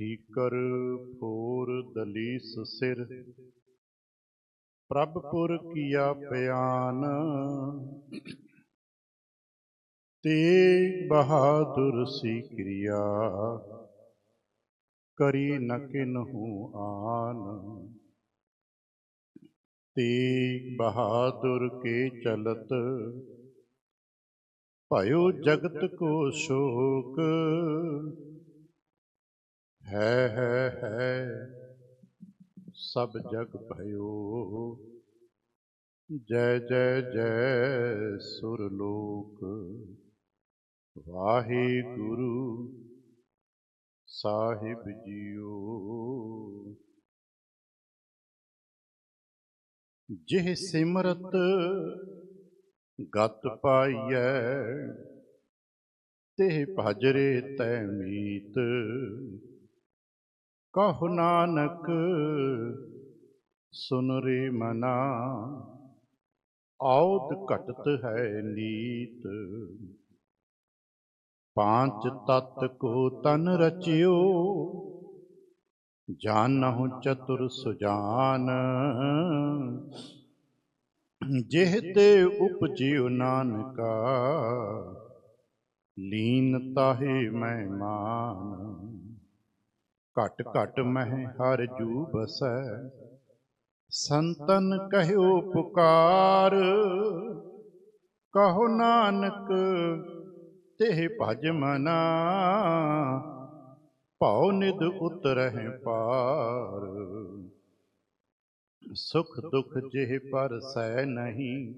ਠੀਕਰ four ਦਲੀਸ ਸਿਰ। ਪ੍ਰਭਪੁਰ ਕੀਆ ਪਿਆਨ। ਤੇ ਬਹਾਦੁਰ ਸੀ ਕਿਰਿਆ। ਕਰੀ ਨ ਕਿਨਹੂ ਆਨ। ਤੇ ਬਹਾਦੁਰ ਕੇ ਚਲਤ। ਭਇਓ ਜਗਤ ਕੋ ਸ਼ੋਕ। ਹੈ ਹੈ ਹੈ। ਸਭ ਜਗ ਭਇਓ। ਜੈ ਜੈ ਜੈ ਸੁਰ ਲੋਕ। ਵਾਹਿਗੁਰੂ ਸਾਹਿਬ ਜੀਓ। ਜਿਹ ਸਿਮਰਤ ਗਤ ਪਾਈਐ ਤੇ ਭਜਰੇ ਤੈ ਮੀਤ। ਕਹੁ ਨਾਨਕ, ਸੁਨ ਰੇ ਮਨਾ। ਆਉਦ ਘਟਤ ਹੈ ਨੀਤ। ਪਾਂਚ ਤਤ ਕੋ ਤਨ ਰਚਿਓ, ਜਾਨਹੁ ਚਤੁਰ ਸੁਜਾਨ। ਜਿਹ ਤੇ ਉਪਜਿਉ ਨਾਨਕਾ, ਲੀਨ ਤਾਹੇ ਮਹਿਮਾਨ ਘਟ ਘਟ ਮਹਿ ਹਰ ਜੂ ਬਸੈ ਸੰਤਨ ਕਹਿਓ ਪੁਕਾਰ, ਕਹੋ ਨਾਨਕ ਤੇ ਭਜ ਮਨਾ। ਭਉ ਨਿਦ ਉਤਰਹਿ ਪਾਰ। ਸੁਖ ਦੁਖ ਜਿਹ ਪਰ ਸਹਿ ਨਹੀਂ,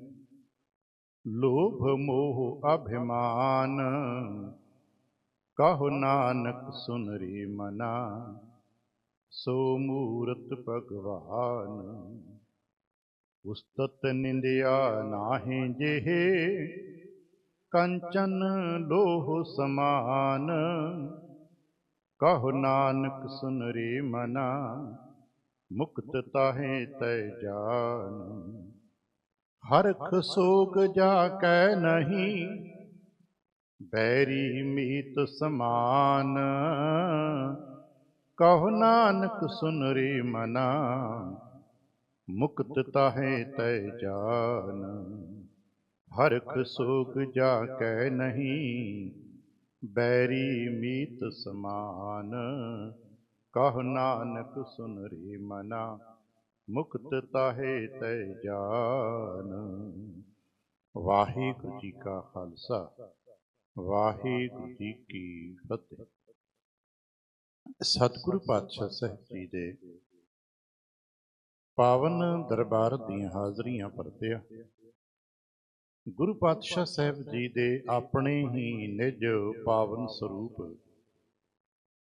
ਲੋਭ ਮੋਹ ਅਭਿਮਾਨ। ਕਹੋ ਨਾਨਕ ਸੁਨ ਰੀ ਮਨਾ, ਸੋ ਮੂਰਤ ਭਗਵਾਨ। ਉਸਤਤ ਨਿੰਦਿਆ ਨਾਹੀ ਜਿਹੇ, ਕੰਚਨ ਲੋਹ ਸਮਾਨ। ਕਹੋ ਨਾਨਕ ਸੁਨ ਰੇ ਮਨਾ, ਮੁਕਤ ਤਾਹੇ ਤੈ ਜਾਨ। ਹਰਖ ਸੋਗ ਜਾ ਕੈ ਨਹੀਂ ਬੈਰੀ ਮੀਤ ਸਮਾਨ। ਕਹੋ ਨਾਨਕ ਸੁਨ ਰੇ ਮਨਾ, ਮੁਕਤ ਤਾਹੇ ਤੈ ਜਾਨ। ਹਰਖ ਸੋਗ ਜਾ ਕੈ ਨਹੀਂ, ਬੈਰੀ ਮੀਤ ਸਮਾਨ। ਕਹ ਨਾਨਕ ਸੁਨ ਰੇ ਮਨਾ, ਮੁਕਤ ਤਾਹੇ ਤੈ ਜਾਨ। ਵਾਹਿਗੁਰੂ ਜੀ ਕਾ ਖਾਲਸਾ। ਵਾਹਿਗੁਰੂ ਜੀ ਕੀ ਫਤਿਹ। ਸਤਿਗੁਰੂ ਪਾਤਸ਼ਾਹ ਸਾਹਿਬ ਜੀ ਦੇ ਪਾਵਨ ਦਰਬਾਰ ਦੀਆਂ ਹਾਜ਼ਰੀਆਂ ਪਰਤਿਆ। ਗੁਰੂ ਪਾਤਸ਼ਾਹ ਸਾਹਿਬ ਜੀ ਦੇ ਆਪਣੇ ਹੀ ਨਿਜ ਪਾਵਨ ਸਰੂਪ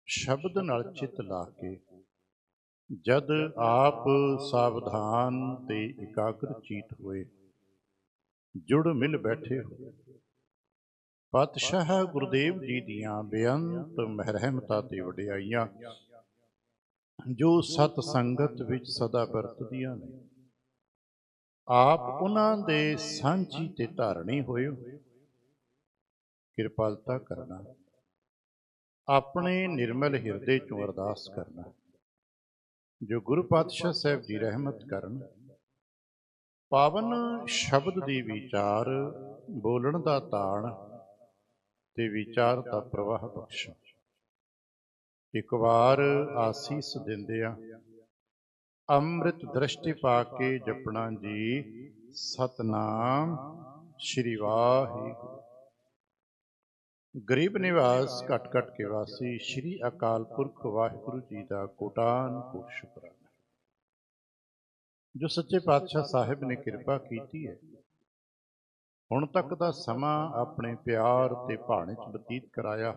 ਸ਼ਬਦ ਨਾਲ ਚਿਤ ਲਾ ਕੇ ਜਦ ਆਪ ਸਾਵਧਾਨ ਤੇ ਇਕਾਗਰ ਚੀਤ ਹੋਏ, ਜੁੜ ਮਿਲ ਬੈਠੇ ਹੋਏ ਪਾਤਸ਼ਾਹ ਗੁਰਦੇਵ ਜੀ ਦੀਆਂ ਬੇਅੰਤ ਮਹਿਰਮਤਾਂ ਤੇ ਵਡਿਆਈਆਂ, ਜੋ ਸਤ ਸੰਗਤ ਵਿੱਚ ਸਦਾ ਵਰਤਦੀਆਂ ਨੇ। ਆਪ ਉਹਨਾਂ ਦੇ ਸਾਂਝੀ ਤੇ ਧਾਰਣੀ ਹੋਇਓ। ਕਿਰਪਾਲਤਾ ਕਰਨਾ। ਆਪਣੇ ਨਿਰਮਲ ਹਿਰਦੇ ਚੋਂ ਅਰਦਾਸ ਕਰਨਾ। ਜੋ ਗੁਰੂ ਪਾਤਸ਼ਾਹ ਸਾਹਿਬ ਜੀ ਰਹਿਮਤ ਕਰਨ। ਪਾਵਨ ਸ਼ਬਦ ਦੀ ਵਿਚਾਰ, ਬੋਲਣ ਦਾ ਤਾਣ ਤੇ ਵਿਚਾਰ ਦਾ ਪ੍ਰਵਾਹ ਬਖਸ਼ੋ। ਇੱਕ ਵਾਰ ਆਸੀਸ ਦਿੰਦੇ ਅੰਮ੍ਰਿਤ ਦ੍ਰਿਸ਼ਟੀ ਪਾ ਕੇ ਜਪਣਾ ਜੀ, ਸਤਨਾਮ ਸ਼੍ਰੀ ਵਾਹਿਗੁਰੂ। ਗਰੀਬ ਨਿਵਾਸ ਘਟ ਘਟ ਕੇ ਵਾਸੀ ਸ਼੍ਰੀ ਅਕਾਲ ਪੁਰਖ ਵਾਹਿਗੁਰੂ ਜੀ ਦਾ ਕੋਟਾਨ ਕੋਟ ਸ਼ੁਕਰਾਨਾ। ਜੋ ਸੱਚੇ ਪਾਤਸ਼ਾਹ ਸਾਹਿਬ ਨੇ ਕਿਰਪਾ ਕੀਤੀ ਹੈ ਹੁਣ ਤੱਕ ਦਾ ਸਮਾਂ ਆਪਣੇ ਪਿਆਰ ਤੇ ਭਾਣੇ ਚ ਬਤੀਤ ਕਰਾਇਆ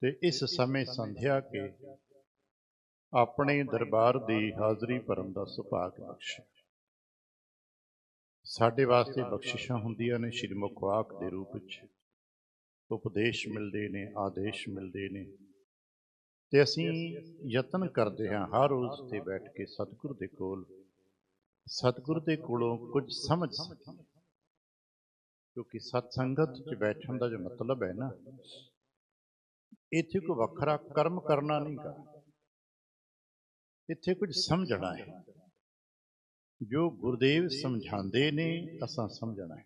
ਤੇ ਇਸ ਸਮੇਂ ਸੰਧਿਆ ਕੇ ਆਪਣੇ ਦਰਬਾਰ ਦੀ ਹਾਜ਼ਰੀ ਭਰਨ ਦਾ ਸੁਭਾਗ ਬਖਸ਼ਿਆ। ਸਾਡੇ ਵਾਸਤੇ ਬਖਸ਼ਿਸ਼ਾਂ ਹੁੰਦੀਆਂ ਨੇ ਸ਼੍ਰੀ ਮੁਖਵਾਕ ਦੇ ਰੂਪ ਵਿੱਚ। ਉਪਦੇਸ਼ ਮਿਲਦੇ ਨੇ, ਆਦੇਸ਼ ਮਿਲਦੇ ਨੇ। ਤੇ ਅਸੀਂ ਯਤਨ ਕਰਦੇ ਹਾਂ ਹਰ ਰੋਜ਼ ਤੇ ਬੈਠ ਕੇ ਸਤਿਗੁਰ ਦੇ ਕੋਲ। ਸਤਿਗੁਰ ਦੇ ਕੋਲੋਂ ਕੁਝ ਸਮਝ ਸਕੀਏ ਕਿਉਂਕਿ ਸਤ ਸੰਗਤ 'ਚ ਬੈਠਣ ਦਾ ਜੋ ਮਤਲਬ ਹੈ ਨਾ, ਇੱਥੇ ਕੋਈ ਵੱਖਰਾ ਕਰਮ ਕਰਨਾ ਨਹੀਂ ਗਾ। ਇੱਥੇ ਕੁਝ ਸਮਝਣਾ ਹੈ। ਜੋ ਗੁਰਦੇਵ ਸਮਝਾਉਂਦੇ ਨੇ, ਅਸਾਂ ਸਮਝਣਾ ਹੈ।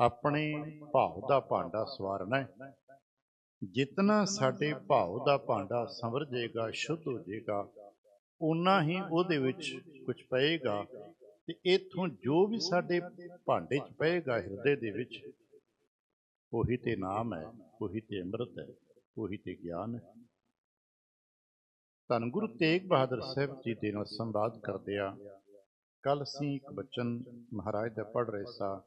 ਆਪਣੇ ਭਾਵ ਦਾ ਭਾਂਡਾ ਸਵਾਰਨਾ ਹੈ। ਜਿਤਨਾ ਸਾਡੇ ਭਾਵ ਦਾ ਭਾਂਡਾ ਸੰਵਰ ਜਾਏਗਾ ਸ਼ੁੱਧ ਹੋ ਜਾਏਗਾ ਉਨਾ ਹੀ ਉਹਦੇ ਵਿੱਚ ਕੁਝ ਪਏਗਾ। ਤੇ ਇਥੋਂ ਜੋ ਵੀ ਸਾਡੇ ਭਾਂਡੇ 'ਚ ਪਏਗਾ ਹਿਰਦੇ ਦੇ ਵਿੱਚ, ਉਹੀ ਤੇ ਨਾਮ ਹੈ, ਉਹੀ ਤੇ ਅੰਮ੍ਰਿਤ ਹੈ, ਉਹੀ ਤੇ ਗਿਆਨ ਹੈ। ਧੰਨ ਗੁਰੂ ਤੇਗ ਬਹਾਦਰ ਸਾਹਿਬ ਜੀ ਦੇ ਨਾਲ ਸੰਵਾਦ ਕਰਦੇ ਆ ਕੱਲ ਅਸੀਂ ਇੱਕ ਬਚਨ ਮਹਾਰਾਜ ਦਾ ਪੜ੍ਹ ਰਹੇ ਸਾਂ,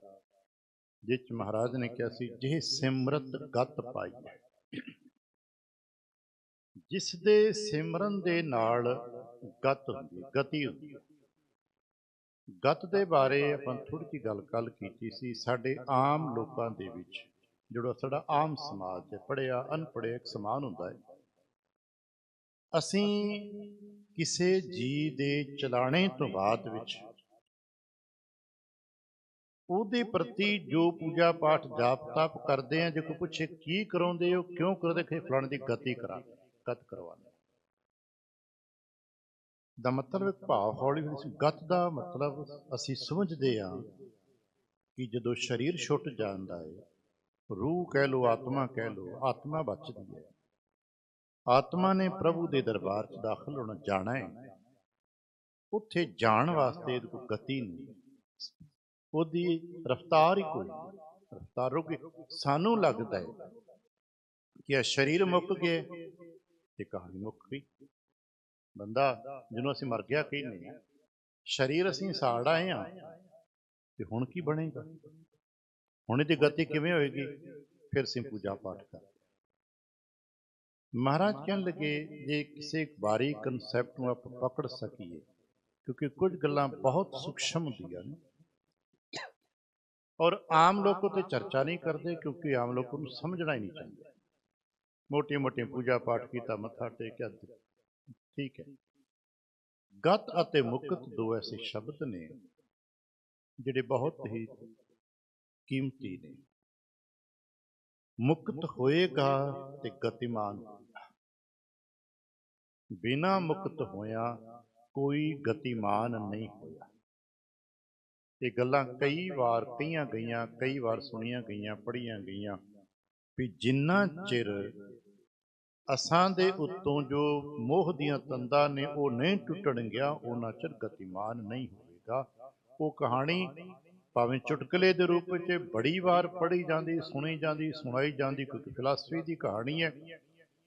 ਜਿਸ 'ਚ ਮਹਾਰਾਜ ਨੇ ਕਿਹਾ ਸੀ, ਜਿਹ ਸਿਮਰਤ ਗਤ ਪਾਈ ਹੈ। ਜਿਸ ਦੇ ਸਿਮਰਨ ਦੇ ਨਾਲ ਗਤ ਹੁੰਦੀ ਗਤੀ ਹੁੰਦੀ ਗਤ ਦੇ ਬਾਰੇ ਆਪਾਂ ਥੋੜੀ ਜਿਹੀ ਗੱਲ ਕੱਲ ਕੀਤੀ ਸੀ ਸਾਡੇ ਆਮ ਲੋਕਾਂ ਦੇ ਵਿੱਚ ਜਿਹੜਾ ਸਾਡਾ ਆਮ ਸਮਾਜ ਹੈ ਪੜਿਆ ਅਨਪੜਿਆ ਇੱਕ ਸਮਾਨ ਹੁੰਦਾ ਹੈ। ਅਸੀਂ ਕਿਸੇ ਜੀ ਦੇ ਚਲਾਣੇ ਤੋਂ ਬਾਅਦ ਵਿੱਚ ਉਹਦੇ ਪ੍ਰਤੀ ਜੋ ਪੂਜਾ ਪਾਠ ਜਾਪ ਤਪ ਕਰਦੇ ਆ ਜੇ ਕੋਈ ਪੁੱਛੇ ਕੀ ਕਰਾਉਂਦੇ ਹੋ ਕਿਉਂ ਕਰਦੇ ਕਿ ਫਲਾਣੇ ਦੀ ਗਤੀ ਕਰਾ ਗਤ ਕਰਵਾਉਂਦੇ ਦਾ ਮਤਲਬ ਭਾਵ ਹੌਲੀ ਹੌਲੀ ਗਤ ਦਾ ਮਤਲਬ ਅਸੀਂ ਸਮਝਦੇ ਆ ਕਿ ਜਦੋਂ ਸਰੀਰ ਛੁੱਟ ਜਾਂਦਾ ਹੈ, ਰੂਹ ਕਹਿ ਲੋ ਆਤਮਾ ਕਹਿ ਲੋ ਆਤਮਾ ਬਚਦੀ ਹੈ। ਆਤਮਾ ਨੇ ਪ੍ਰਭੂ ਦੇ ਦਰਬਾਰ 'ਚ ਦਾਖਲ ਹੋਣਾ ਜਾਣਾ ਹੈ। ਉੱਥੇ ਜਾਣ ਵਾਸਤੇ ਇਹਦੀ ਕੋਈ ਗਤੀ ਨਹੀਂ। ਉਹਦੀ ਰਫਤਾਰ ਹੀ ਕੋਈ ਰਫਤਾਰ ਰੁਕੀ ਸਾਨੂੰ ਲੱਗਦਾ ਹੈ ਕਿ ਇਹ ਸਰੀਰ ਮੁੱਕ ਗਿਆ ਤੇ ਕਹਾਣੀ ਮੁੱਕ ਗਈ। ਬੰਦਾ ਜਿਹਨੂੰ ਅਸੀਂ ਮਰ ਗਿਆ ਕਹਿੰਦੇ ਆ ਸਰੀਰ ਅਸੀਂ ਸਾੜ ਆਏ ਆ ਤੇ ਹੁਣ ਕੀ ਬਣੇਗਾ? ਹੁਣ ਇਹਦੀ ਗਤੀ ਕਿਵੇਂ ਹੋਏਗੀ? ਫਿਰ ਅਸੀਂ ਪੂਜਾ ਪਾਠ ਕਰ ਮਹਾਰਾਜ ਕਹਿਣ ਲੱਗੇ, ਜੇ ਕਿਸੇ ਬਾਰੀ ਕਨਸੈਪਟ ਨੂੰ ਆਪਾਂ ਪਕੜ ਸਕੀਏ, ਕਿਉਂਕਿ ਕੁਝ ਗੱਲਾਂ ਬਹੁਤ ਸੂਖਸ਼ਮ ਹੁੰਦੀਆਂ ਨੇ, ਔਰ ਆਮ ਲੋਕ ਤੇ ਚਰਚਾ ਨਹੀਂ ਕਰਦੇ, ਕਿਉਂਕਿ ਆਮ ਲੋਕਾਂ ਨੂੰ ਸਮਝਣਾ ਹੀ ਨਹੀਂ ਚਾਹੀਦਾ। ਮੋਟੀ ਮੋਟੀ ਪੂਜਾ ਪਾਠ ਕੀਤਾ, ਮੱਥਾ ਟੇਕਿਆ ਠੀਕ ਹੈ। ਗਤ ਅਤੇ ਮੁਕਤ ਦੋ ਐਸੇ ਸ਼ਬਦ ਨੇ, ਜਿਹੜੇ ਬਹੁਤ ਹੀ ਕੀਮਤੀ ਨੇ। ਮੁਕਤ ਹੋਏਗਾ ਤੇ ਗਤੀਮਾਨ ਬਿਨਾ ਮੁਕਤ ਹੋਇਆ ਕੋਈ ਗਤੀਮਾਨ ਨਹੀਂ ਹੋਇਆ। ਇਹ ਗੱਲਾਂ ਕਈ ਵਾਰ ਕਹੀਆਂ ਗਈਆਂ, ਕਈ ਵਾਰ ਸੁਣੀਆਂ ਗਈਆਂ, ਪੜ੍ਹੀਆਂ ਗਈਆਂ ਵੀ ਜਿੰਨਾ ਚਿਰ ਅਸਾਂ ਦੇ ਉੱਤੋਂ ਜੋ ਮੋਹ ਦੀਆਂ ਤੰਦਾਂ ਨੇ ਉਹ ਨਹੀਂ ਟੁੱਟਣਗੀਆਂ ਉਹਨਾਂ ਚਿਰ ਗਤੀਮਾਨ ਨਹੀਂ ਹੋਵੇਗਾ। ਉਹ ਕਹਾਣੀ ਭਾਵੇਂ ਚੁਟਕਲੇ ਦੇ ਰੂਪ ਵਿੱਚ ਬੜੀ ਵਾਰ ਪੜ੍ਹੀ ਜਾਂਦੀ ਸੁਣੀ ਜਾਂਦੀ ਸੁਣਾਈ ਜਾਂਦੀ ਕਿਉਂਕਿ ਫਿਲਾਸਫੀ ਦੀ ਕਹਾਣੀ ਹੈ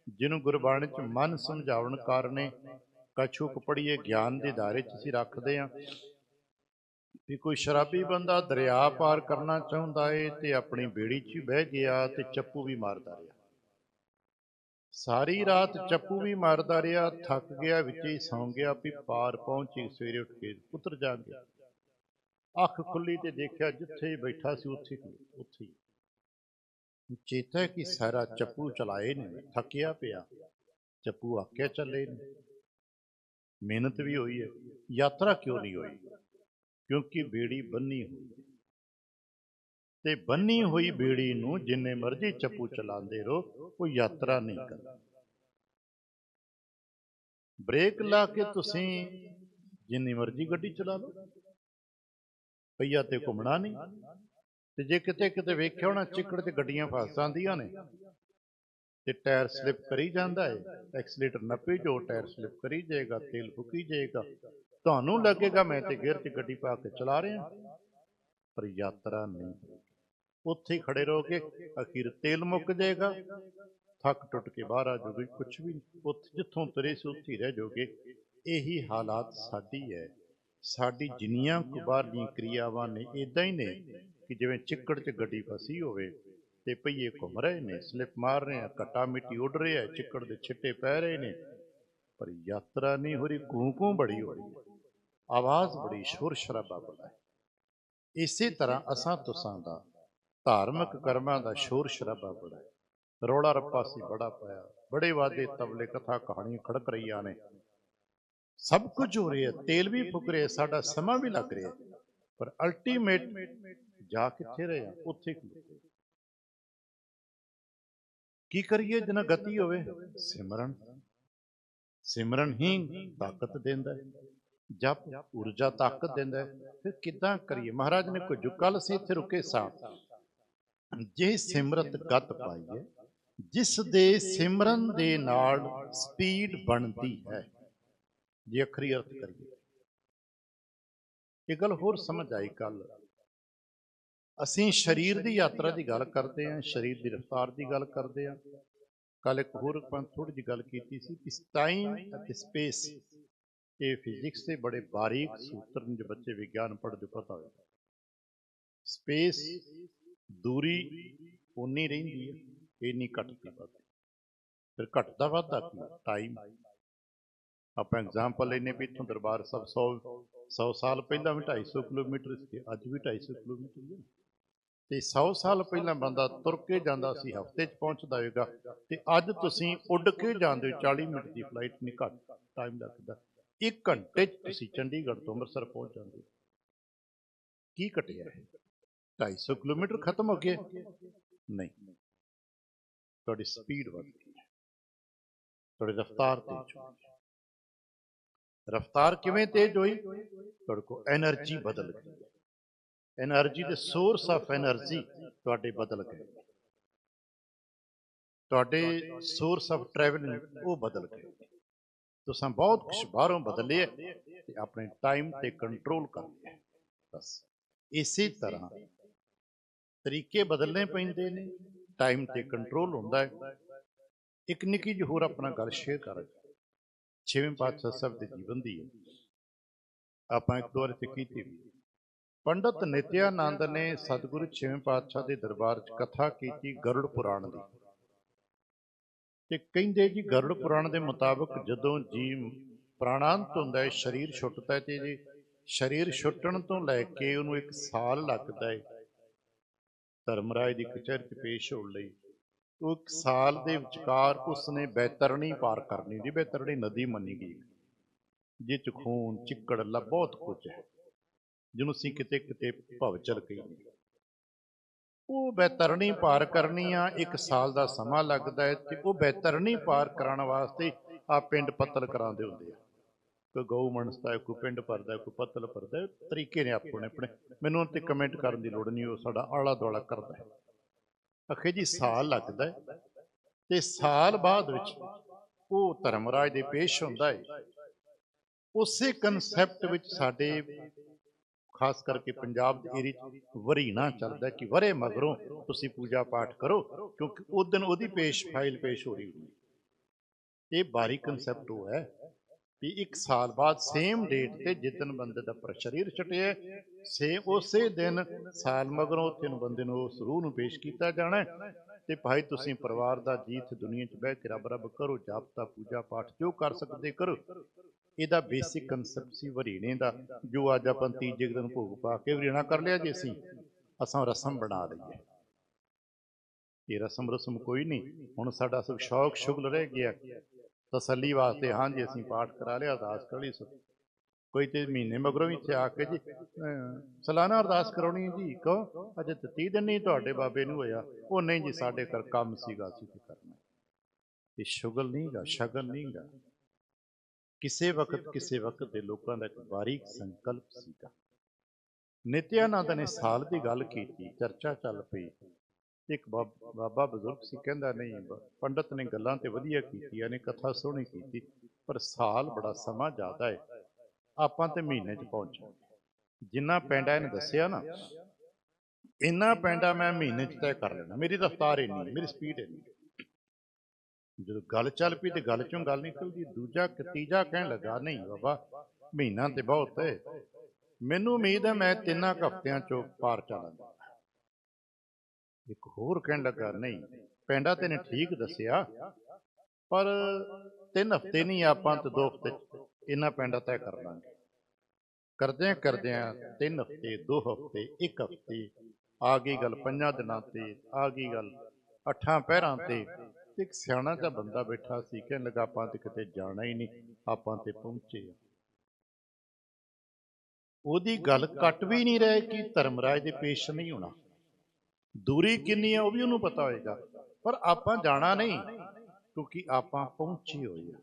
ਜਿਹਨੂੰ ਗੁਰਬਾਣੀ ਚ ਮਨ ਸਮਝਾਉਣ ਕਾਰਨੇ ਕਛੁਕ ਪੜੀਏ ਗਿਆਨ ਦੇ ਧਾਰੇ ਚ ਅਸੀਂ ਰੱਖਦੇ ਹਾਂ। ਵੀ ਕੋਈ ਸ਼ਰਾਬੀ ਬੰਦਾ ਦਰਿਆ ਪਾਰ ਕਰਨਾ ਚਾਹੁੰਦਾ ਏ ਤੇ ਆਪਣੀ ਬੇੜੀ 'ਚ ਹੀ ਬਹਿ ਗਿਆ ਤੇ ਚੱਪੂ ਵੀ ਮਾਰਦਾ ਰਿਹਾ। ਸਾਰੀ ਰਾਤ ਚੱਪੂ ਵੀ ਮਾਰਦਾ ਰਿਹਾ ਥੱਕ ਗਿਆ ਵਿੱਚ ਹੀ ਸੌਂ ਗਿਆ ਵੀ ਪਾਰ ਪਹੁੰਚੀ ਸਵੇਰੇ ਉੱਠ ਕੇ ਉਤਰ ਜਾਗੇ ਅੱਖ ਖੁੱਲੀ ਤੇ ਦੇਖਿਆ ਜਿੱਥੇ ਹੀ ਬੈਠਾ ਸੀ ਉੱਥੇ ਹੀ ਉੱਥੇ ਹੀ। ਚੇਤਾ ਕਿ ਸਾਰਾ ਚੱਪੂ ਚਲਾਏ ਨੇ ਥੱਕਿਆ ਪਿਆ। ਚੱਪੂ ਆਕਿਆ ਚੱਲੇ ਨੇ ਮਿਹਨਤ ਵੀ ਹੋਈ ਹੈ ਯਾਤਰਾ ਕਿਉਂ ਨਹੀਂ ਹੋਈ? ਕਿਉਂਕਿ ਬੇੜੀ ਬੰਨੀ ਹੋਈ ਤੇ ਬੰਨੀ ਹੋਈ ਬੇੜੀ ਨੂੰ ਜਿੰਨੇ ਮਰਜ਼ੀ ਚੱਪੂ ਚਲਾਉਂਦੇ ਰਹੋ ਉਹ ਯਾਤਰਾ ਨਹੀਂ ਕਰਦਾ। ਬ੍ਰੇਕ ਲਾ ਕੇ ਤੁਸੀਂ ਜਿੰਨੀ ਮਰਜ਼ੀ ਗੱਡੀ ਚਲਾ ਲਓ। ਪਈਆ ਤੇ ਘੁੰਮਣਾ ਨਹੀਂ। ਤੇ ਜੇ ਕਿਤੇ ਕਿਤੇ ਵੇਖਿਆ ਹੋਣਾ ਚਿੱਕੜ 'ਚ ਗੱਡੀਆਂ ਫਸ ਜਾਂਦੀਆਂ ਨੇ, ਤੇ ਟਾਇਰ ਸਲਿਪ ਕਰੀ ਜਾਂਦਾ ਹੈ ਐਕਸਲੇਟਰ ਨੱਪੇ ਜੋ ਟਾਇਰ ਸਲਿਪ ਕਰੀ ਜਾਏਗਾ, ਤੇਲ ਫੁਕੀ ਜਾਏਗਾ, ਤੁਹਾਨੂੰ ਲੱਗੇਗਾ ਮੈਂ ਤੇ ਗੇਅਰ 'ਚ ਗੱਡੀ ਪਾ ਕੇ ਚਲਾ ਰਿਹਾ। ਪਰ ਯਾਤਰਾ ਨਹੀਂ। ਉੱਥੇ ਹੀ ਖੜੇ ਰਹੋਗੇ, ਅਖੀਰ ਤੇਲ ਮੁੱਕ ਜਾਏਗਾ। ਥੱਕ ਟੁੱਟ ਕੇ ਬਾਹਰ ਆ ਜਾਓਗੇ ਕੁਝ ਵੀ ਨਹੀਂ। ਉੱਥੇ ਜਿੱਥੋਂ ਤੁਰੇ ਸੀ, ਉੱਥੇ ਹੀ ਰਹਿ ਜਾਓਗੇ। ਇਹੀ ਹਾਲਾਤ ਸਾਡੀ ਹੈ। ਸਾਡੀ ਜਿੰਨੀਆਂ ਕੁ ਬਾਹਰਲੀਆਂ ਕਿਰਿਆਵਾਂ ਨੇ ਇਦਾਂ ਹੀ ਨੇ ਕਿ ਜਿਵੇਂ ਚਿੱਕੜ 'ਚ ਗੱਡੀ ਫਸੀ ਹੋਵੇ ਤੇ ਪਹੀਏ ਘੁੰਮ ਰਹੇ ਨੇ, ਸਲਿੱਪ ਮਾਰ ਰਹੇ ਆ, ਕੱਟਾ ਮਿੱਟੀ ਉੱਡ ਰਿਹਾ ਹੈ, ਚਿੱਕੜ ਦੇ ਛਿੱਟੇ ਪੈ ਰਹੇ ਨੇ। ਪਰ ਯਾਤਰਾ ਨਹੀਂ ਹੋ ਰਹੀ ਕੂੰ ਕੂੰ ਬੜੀ ਹੋ ਰਹੀ ਆਵਾਜ਼ ਬੜੀ ਸ਼ੋਰ ਸ਼ਰਾਬਾ ਬੜਾ ਹੈ। ਇਸੇ ਤਰ੍ਹਾਂ ਅਸਾਂ ਤੁਸਾਂ ਦਾ ਧਾਰਮਿਕ ਕਰਮਾਂ ਦਾ ਸ਼ੋਰ ਸ਼ਰਾਬਾ ਬੜਾ ਹੈ। ਰੌਲਾ ਰੱਪਾ ਸੀ ਬੜਾ ਪਿਆ ਬੜੇ ਵਾਦੇ ਤਬਲੇ ਕਥਾ ਕਹਾਣੀ ਖੜਕ ਰਹੀਆਂ ਨੇ। ਸਭ ਕੁਝ ਹੋ ਰਿਹਾ ਤੇਲ ਵੀ ਫੁਕ ਰਿਹਾ ਸਾਡਾ ਸਮਾਂ ਵੀ ਲੱਗ ਰਿਹਾ ਪਰ ਅਲਟੀਮੇਟ ਜਾ ਕਿੱਥੇ ਰਹੇ ਆ ਉੱਥੇ ਖਲੋਤੇ ਕੀ ਕਰੀਏ ਜਿਨਾ ਗਤੀ ਹੋਵੇ? ਸਿਮਰਨ। ਸਿਮਰਨ। ਹੀ ਤਾਕਤ ਦਿੰਦਾ ਹੈ। ਜਪ ਊਰਜਾ ਤਾਕਤ ਦਿੰਦਾ ਫਿਰ ਕਿੱਦਾਂ ਕਰੀਏ? ਮਹਾਰਾਜ ਨੇ ਕੁਝ ਕੱਲ ਸੀ ਇੱਥੇ ਰੁਕੇ ਸਾਂ। ਜੇ ਸਿਮਰਤ ਗਤ ਪਾਈਏ, ਜਿਸ ਦੇ ਸਿਮਰਨ ਦੇ ਨਾਲ ਸਪੀਡ ਬਣਦੀ ਹੈ। ਜੇ ਅਖਰੀ ਅਰਥ ਕਰੀਏ, ਇਹ ਗੱਲ ਹੋਰ ਸਮਝ ਆਈ ਕੱਲ ਅਸੀਂ ਸਰੀਰ ਦੀ ਯਾਤਰਾ ਦੀ ਗੱਲ ਕਰਦੇ ਹਾਂ, ਸਰੀਰ ਦੀ ਰਫ਼ਤਾਰ ਦੀ ਗੱਲ ਕਰਦੇ ਹਾਂ। ਕੱਲ ਇੱਕ ਹੋਰ ਆਪਾਂ ਥੋੜੀ ਜਿਹੀ ਗੱਲ ਕੀਤੀ ਸੀ ਕਿ ਟਾਈਮ ਅਤੇ ਸਪੇਸ ਇਹ ਫਿਜ਼ਿਕਸ ਦੇ ਬੜੇ ਬਾਰੀਕ ਸੂਤਰ ਨੇ ਜੋ ਬੱਚੇ ਵਿਗਿਆਨ ਪੜ੍ਹਦੇ ਪਤਾ ਹੋਇਆ ਸਪੇਸ ਦੂਰੀ ਉਨੀ ਰਹਿੰਦੀ ਹੈ ਇਹ ਨਹੀਂ ਘਟਦੀ ਵੱਧਦੀ ਫਿਰ ਘਟਦਾ ਵੱਧਦਾ ਕੀ ਟਾਈਮ ਆਪਾਂ ਐਗਜ਼ਾਮਪਲ ਲੈਨੇ ਵੀ ਇੱਥੋਂ ਦਰਬਾਰ ਸਾਹਿਬ 100 100 ਸਾਲ ਪਹਿਲਾਂ ਵੀ 250 ਕਿਲੋਮੀਟਰ ਸੀ, ਅੱਜ ਵੀ 250 ਕਿਲੋਮੀਟਰ ਹੀ ਹੈ ਤੇ 100 ਸਾਲ ਪਹਿਲਾਂ ਬੰਦਾ ਤੁਰ ਕੇ ਜਾਂਦਾ ਸੀ, ਹਫ਼ਤੇ 'ਚ ਪਹੁੰਚਦਾ ਹੋਵੇਗਾ ਤੇ ਅੱਜ ਤੁਸੀਂ ਉੱਡ ਕੇ ਜਾਂਦੇ ਹੋ 40 ਮਿੰਟ ਦੀ ਫਲਾਈਟ ਨਹੀਂ ਘੱਟ ਟਾਈਮ ਲੱਗਦਾ। 1 ਘੰਟੇ 'ਚ ਤੁਸੀਂ ਚੰਡੀਗੜ੍ਹ ਤੋਂ ਅੰਮ੍ਰਿਤਸਰ ਪਹੁੰਚ ਜਾਂਦੇ ਹੋ। ਕੀ ਘਟਿਆ ਹੈ 250 ਕਿਲੋਮੀਟਰ ਖਤਮ ਹੋ ਗਿਆ। ਨਹੀਂ। ਤੁਹਾਡੀ ਸਪੀਡ ਵੱਧ ਗਈ ਤੁਹਾਡੀ ਰਫ਼ਤਾਰ ਤੇਜ਼ ਹੋਈ ਰਫ਼ਤਾਰ ਕਿਵੇਂ ਤੇਜ਼ ਹੋਈ? ਤੁਹਾਡੇ ਕੋ એનર્ਜੀ ਬਦਲ ਗਈ એનર્ਜੀ ਦੇ ਸੋਰਸ ਆਫ એનર્ਜੀ ਤੁਹਾਡੇ ਬਦਲ ਗਏ ਤੁਹਾਡੇ ਸੋਰਸ ਆਫ ਟਰੈਵਲਿੰਗ ਉਹ ਬਦਲ ਗਏ ਤੁਸੀਂ ਬਹੁਤ ਕੁਝ ਬਾਹਰੋਂ ਬਦਲੇ ਤੇ ਆਪਣੇ ਟਾਈਮ ਤੇ ਕੰਟਰੋਲ ਕਰ ਲਿਆ। ਬਸ। ਇਸੇ ਤਰ੍ਹਾਂ ਤਰੀਕੇ ਬਦਲਨੇ ਪੈਂਦੇ ਨੇ ਟਾਈਮ ਤੇ ਕੰਟਰੋਲ ਹੁੰਦਾ ਹੈ। ਇੱਕ ਨਿੱਕੀ ਜਿਹੀ ਹੋਰ ਆਪਣਾ ਗੱਲ ਸ਼ੇਅਰ ਕਰ ਛੇਵੇਂ ਪਾਤਸ਼ਾਹ ਸਾਹਿਬ ਦੇ ਜੀਵਨ ਦੀ ਹੈ। ਆਪਾਂ ਇੱਕ ਦੋ ਤੇ ਕੀਤੀ ਵੀ ਪੰਡਤ ਨਿਤਿਆਨੰਦ ਨੇ ਸਤਿਗੁਰੂ ਛੇਵੇਂ ਪਾਤਸ਼ਾਹ ਦੇ ਦਰਬਾਰ 'ਚ ਕਥਾ ਕੀਤੀ ਗਰੁੜ ਪੁਰਾਣ ਦੀ। ਤੇ ਕਹਿੰਦੇ ਜੀ ਗਰੁੜ ਪੁਰਾਣ ਦੇ ਮੁਤਾਬਕ ਜਦੋਂ ਜੀਵ ਪ੍ਰਾਣਾਂਤ ਹੁੰਦਾ ਹੈ, ਸਰੀਰ ਛੁੱਟਦਾ ਹੈ ਤੇ ਜੀ ਸਰੀਰ ਛੁੱਟਣ ਤੋਂ ਲੈ ਕੇ ਉਹਨੂੰ ਇੱਕ ਸਾਲ ਲੱਗਦਾ ਹੈ ਧਰਮਰਾਜ ਦੀ ਕਚਹਿਰੀ 'ਚ ਪੇਸ਼ ਹੋਣ ਲਈ। ਉਹ ਇੱਕ ਸਾਲ ਦੇ ਵਿਚਕਾਰ ਉਸਨੇ ਬੈਤਰਣੀ ਪਾਰ ਕਰਨੀ ਦੀ ਬੈਤਰਣੀ ਨਦੀ ਮੰਨੀ ਗਈ। ਜਿਹ 'ਚ ਖੂਨ, ਚਿੱਕੜ ਲਾ ਬਹੁਤ ਕੁਝ ਹੈ, ਜਿਹਨੂੰ ਅਸੀਂ ਕਿਤੇ ਕਿਤੇ ਭਵ ਚਲ ਕਹਿੰਦੇ ਉਹ ਬੈਤਰਣੀ ਪਾਰ ਕਰਨੀ ਆ, ਇੱਕ ਸਾਲ ਦਾ ਸਮਾਂ ਲੱਗਦਾ ਹੈ ਤੇ ਉਹ ਬੈਤਰਣੀ ਪਾਰ ਕਰਾਉਣ ਵਾਸਤੇ ਆ ਪਿੰਡ ਪੱਤਲ ਕਰਾਉਂਦੇ ਹੁੰਦੇ ਆ। ਕੋਈ ਗਊ ਮਣਸਦਾ ਹੈ ਕੋਈ ਪਿੰਡ ਭਰਦਾ ਕੋਈ ਪੱਤਲ ਭਰਦਾ ਤਰੀਕੇ ਨੇ ਆਪਣੇ ਆਪਣੇ। ਮੈਨੂੰ ਉਹ ਤੇ ਕਮੈਂਟ ਕਰਨ ਦੀ ਲੋੜ ਨਹੀਂ, ਉਹ ਸਾਡਾ ਆਲਾ ਦੁਆਲਾ ਕਰਦਾ ਹੈ। ਅਖੇ ਜੀ, ਸਾਲ ਲੱਗਦਾ ਹੈ ਤੇ ਸਾਲ ਬਾਅਦ ਵਿੱਚ ਉਹ ਧਰਮਰਾਜ ਦੇ ਪੇਸ਼ ਹੁੰਦਾ ਹੈ। ਉਸੇ ਕਨਸੈਪਟ ਵਿੱਚ ਸਾਡੇ, ਖਾਸ ਕਰਕੇ ਪੰਜਾਬ ਦੇ ਏਰੀਆ ਵਰੀਣਾ ਚੱਲਦਾ ਕਿ ਵਰੇ ਮਗਰੋਂ ਤੁਸੀਂ ਪੂਜਾ ਪਾਠ ਕਰੋ, ਕਿਉਂਕਿ ਉਸ ਦਿਨ ਉਹਦੀ ਪੇਸ਼, ਫਾਈਲ ਪੇਸ਼ ਹੋ ਰਹੀ ਹੁੰਦੀ ਇਹ ਬਾਰੀ ਕਨਸੈਪਟ ਉਹ ਹੈ ਵੀ ਇੱਕ ਸਾਲ ਬਾਅਦ ਸੇਮ ਡੇਟ ਤੇ ਜਿੱਦਨ ਬੰਦੇ ਦਾ ਪਰ ਸਰੀਰ ਛਟਿਆ ਸੇ ਉਸੇ ਦਿਨ ਸਾਲ ਮਗਰੋਂ ਉੱਥੇ ਨੂੰ ਬੰਦੇ ਨੂੰ ਉਸ ਰੂਹ ਨੂੰ ਪੇਸ਼ ਕੀਤਾ ਜਾਣਾ ਤੇ ਭਾਈ ਤੁਸੀਂ ਪਰਿਵਾਰ ਦਾ ਜੀਤ ਦੁਨੀਆ 'ਚ ਬਹਿ ਕੇ ਰੱਬ ਰੱਬ ਕਰੋ, ਜਾਪਤਾ, ਪੂਜਾ ਪਾਠ ਜੋ ਕਰ ਸਕਦੇ ਕਰੋ। ਇਹਦਾ ਬੇਸਿਕ ਕਨਸੈਪਟ ਸੀ ਵਰੀਣੇ ਦਾ, ਜੋ ਅੱਜ ਆਪਾਂ ਤੀਜੇ ਦਿਨ ਭੋਗ ਪਾ ਕੇ ਵਰੀਣਾ ਕਰ ਲਿਆ ਜੇ ਅਸੀਂ। ਅਸਾਂ ਰਸਮ ਬਣਾ ਲਈਏ ਇਹ ਰਸਮ ਰਸਮ ਕੋਈ ਨਹੀਂ। ਹੁਣ ਸਾਡਾ ਸਿਰਫ ਸ਼ੌਕ ਸ਼ੁਗਲ ਰਹਿ ਗਿਆ। ਤਸੱਲੀ ਵਾਸਤੇ ਹਾਂਜੀ ਅਸੀਂ ਪਾਠ ਕਰਾ ਲਿਆ ਅਰਦਾਸ ਕਰ ਲਈ ਸੋ ਕੋਈ ਤੇ ਮਹੀਨੇ ਮਗਰੋਂ ਵੀ ਇੱਥੇ ਆ ਕੇ ਜੀ ਅਹ, ਸਾਲਾਨਾ ਅਰਦਾਸ ਕਰਾਉਣੀ ਜੀ ਕਹੋ ਅਜੇ ਤੇ 30 ਦਿਨ ਨਹੀਂ ਤੁਹਾਡੇ ਬਾਬੇ ਨੂੰ ਹੋਇਆ ਉਹ ਨਹੀਂ ਜੀ ਸਾਡੇ ਘਰ ਕੰਮ ਸੀਗਾ ਅਸੀਂ ਤੇ ਕਰਨਾ ਇਹ ਸ਼ੁਗਲ ਨਹੀਂਗਾ ਸ਼ਗਲ ਨਹੀਂਗਾ ਕਿਸੇ ਵਕਤ ਕਿਸੇ ਵਕਤ ਦੇ ਲੋਕਾਂ ਦਾ ਇੱਕ ਬਾਰੀਕ ਸੰਕਲਪ ਸੀਗਾ। ਨਿਤਿਆਨੰਦ ਨੇ ਸਾਲ ਦੀ ਗੱਲ ਕੀਤੀ ਚਰਚਾ ਚੱਲ ਪਈ। ਇੱਕ ਬਾਬ- ਬਾਬਾ ਬਜ਼ੁਰਗ ਸੀ, ਕਹਿੰਦਾ ਨਹੀਂ, ਬ- ਪੰਡਤ ਨੇ ਗੱਲਾਂ ਤੇ ਵਧੀਆ ਕੀਤੀਆਂ ਨੇ, ਕਥਾ ਸੋਹਣੀ ਕੀਤੀ, ਪਰ ਸਾਲ ਬੜਾ ਸਮਾਂ ਜ਼ਿਆਦਾ ਹੈ ਆਪਾਂ ਤੇ ਮਹੀਨੇ 'ਚ ਪਹੁੰਚਾਂਗੇ ਜਿੰਨਾ ਪੈਂਡਾ ਇਹਨੇ ਦੱਸਿਆ ਨਾ, ਇੰਨਾ ਪੈਂਡਾ ਮੈਂ ਮਹੀਨੇ 'ਚ ਤੈਅ ਕਰ ਲੈਣਾ ਮੇਰੀ ਰਫ਼ਤਾਰ ਇੰਨੀ ਮੇਰੀ ਸਪੀਡ ਇੰਨੀ ਜਦੋਂ ਗੱਲ ਚੱਲ ਪਈ ਤੇ ਗੱਲ ਚੋਂ ਗੱਲ ਨਿਕਲਦੀ ਦੂਜਾ ਤੀਜਾ ਕਹਿਣ ਲੱਗਾ, ਨਹੀਂ ਬਾਬਾ, ਮਹੀਨਾ ਤੇ ਬਹੁਤ ਹੈ ਮੈਨੂੰ ਉਮੀਦ ਹੈ ਮੈਂ ਤਿੰਨਾਂ ਕੁ ਹਫ਼ਤਿਆਂ ਚੋਂ ਪਾਰ ਚਾਲਾਂਗਾ ਇੱਕ ਹੋਰ ਕਹਿਣ ਲੱਗਾ ਨਹੀਂ। ਪੈਂਡਾ ਤੈਨੇ ਠੀਕ ਦੱਸਿਆ, ਪਰ ਤਿੰਨ ਹਫ਼ਤੇ ਨਹੀਂ ਆਪਾਂ ਤੇ ਦੋ ਹਫ਼ਤੇ ਇਹਨਾਂ ਇੰਨਾ ਪੈਂਡਾ ਤੈਅ ਕਰ ਲਾਂਗੇ। ਕਰਦਿਆਂ ਕਰਦਿਆਂ ਤਿੰਨ ਹਫ਼ਤੇ, ਦੋ ਹਫ਼ਤੇ, ਇੱਕ ਹਫ਼ਤੇ, ਆ ਗਈ ਗੱਲ ਪੰਜਾਂ ਦਿਨਾਂ ਤੇ, ਆ ਗਈ ਗੱਲ ਅੱਠਾਂ ਪਹਿਰਾਂ ਤੇ ਇੱਕ ਸਿਆਣਾ ਜਿਹਾ ਬੰਦਾ ਬੈਠਾ ਸੀ, ਕਹਿਣ ਲੱਗਾ ਆਪਾਂ ਤੇ ਕਿਤੇ ਜਾਣਾ ਹੀ ਨਹੀਂ, ਆਪਾਂ ਤੇ ਪਹੁੰਚੇ ਆ ਉਹਦੀ ਗੱਲ ਕੱਟ ਵੀ ਨਹੀਂ ਰਹੇ ਕਿ ਧਰਮਰਾਜ ਦੇ ਪੇਸ਼ ਨਹੀਂ ਹੋਣਾ। ਦੂਰੀ ਕਿੰਨੀ ਆ ਉਹ ਵੀ ਉਹਨੂੰ ਪਤਾ ਹੋਏਗਾ। ਪਰ ਆਪਾਂ ਜਾਣਾ ਨਹੀਂ, ਕਿਉਂਕਿ ਆਪਾਂ ਪਹੁੰਚੇ ਹੋਏ ਆ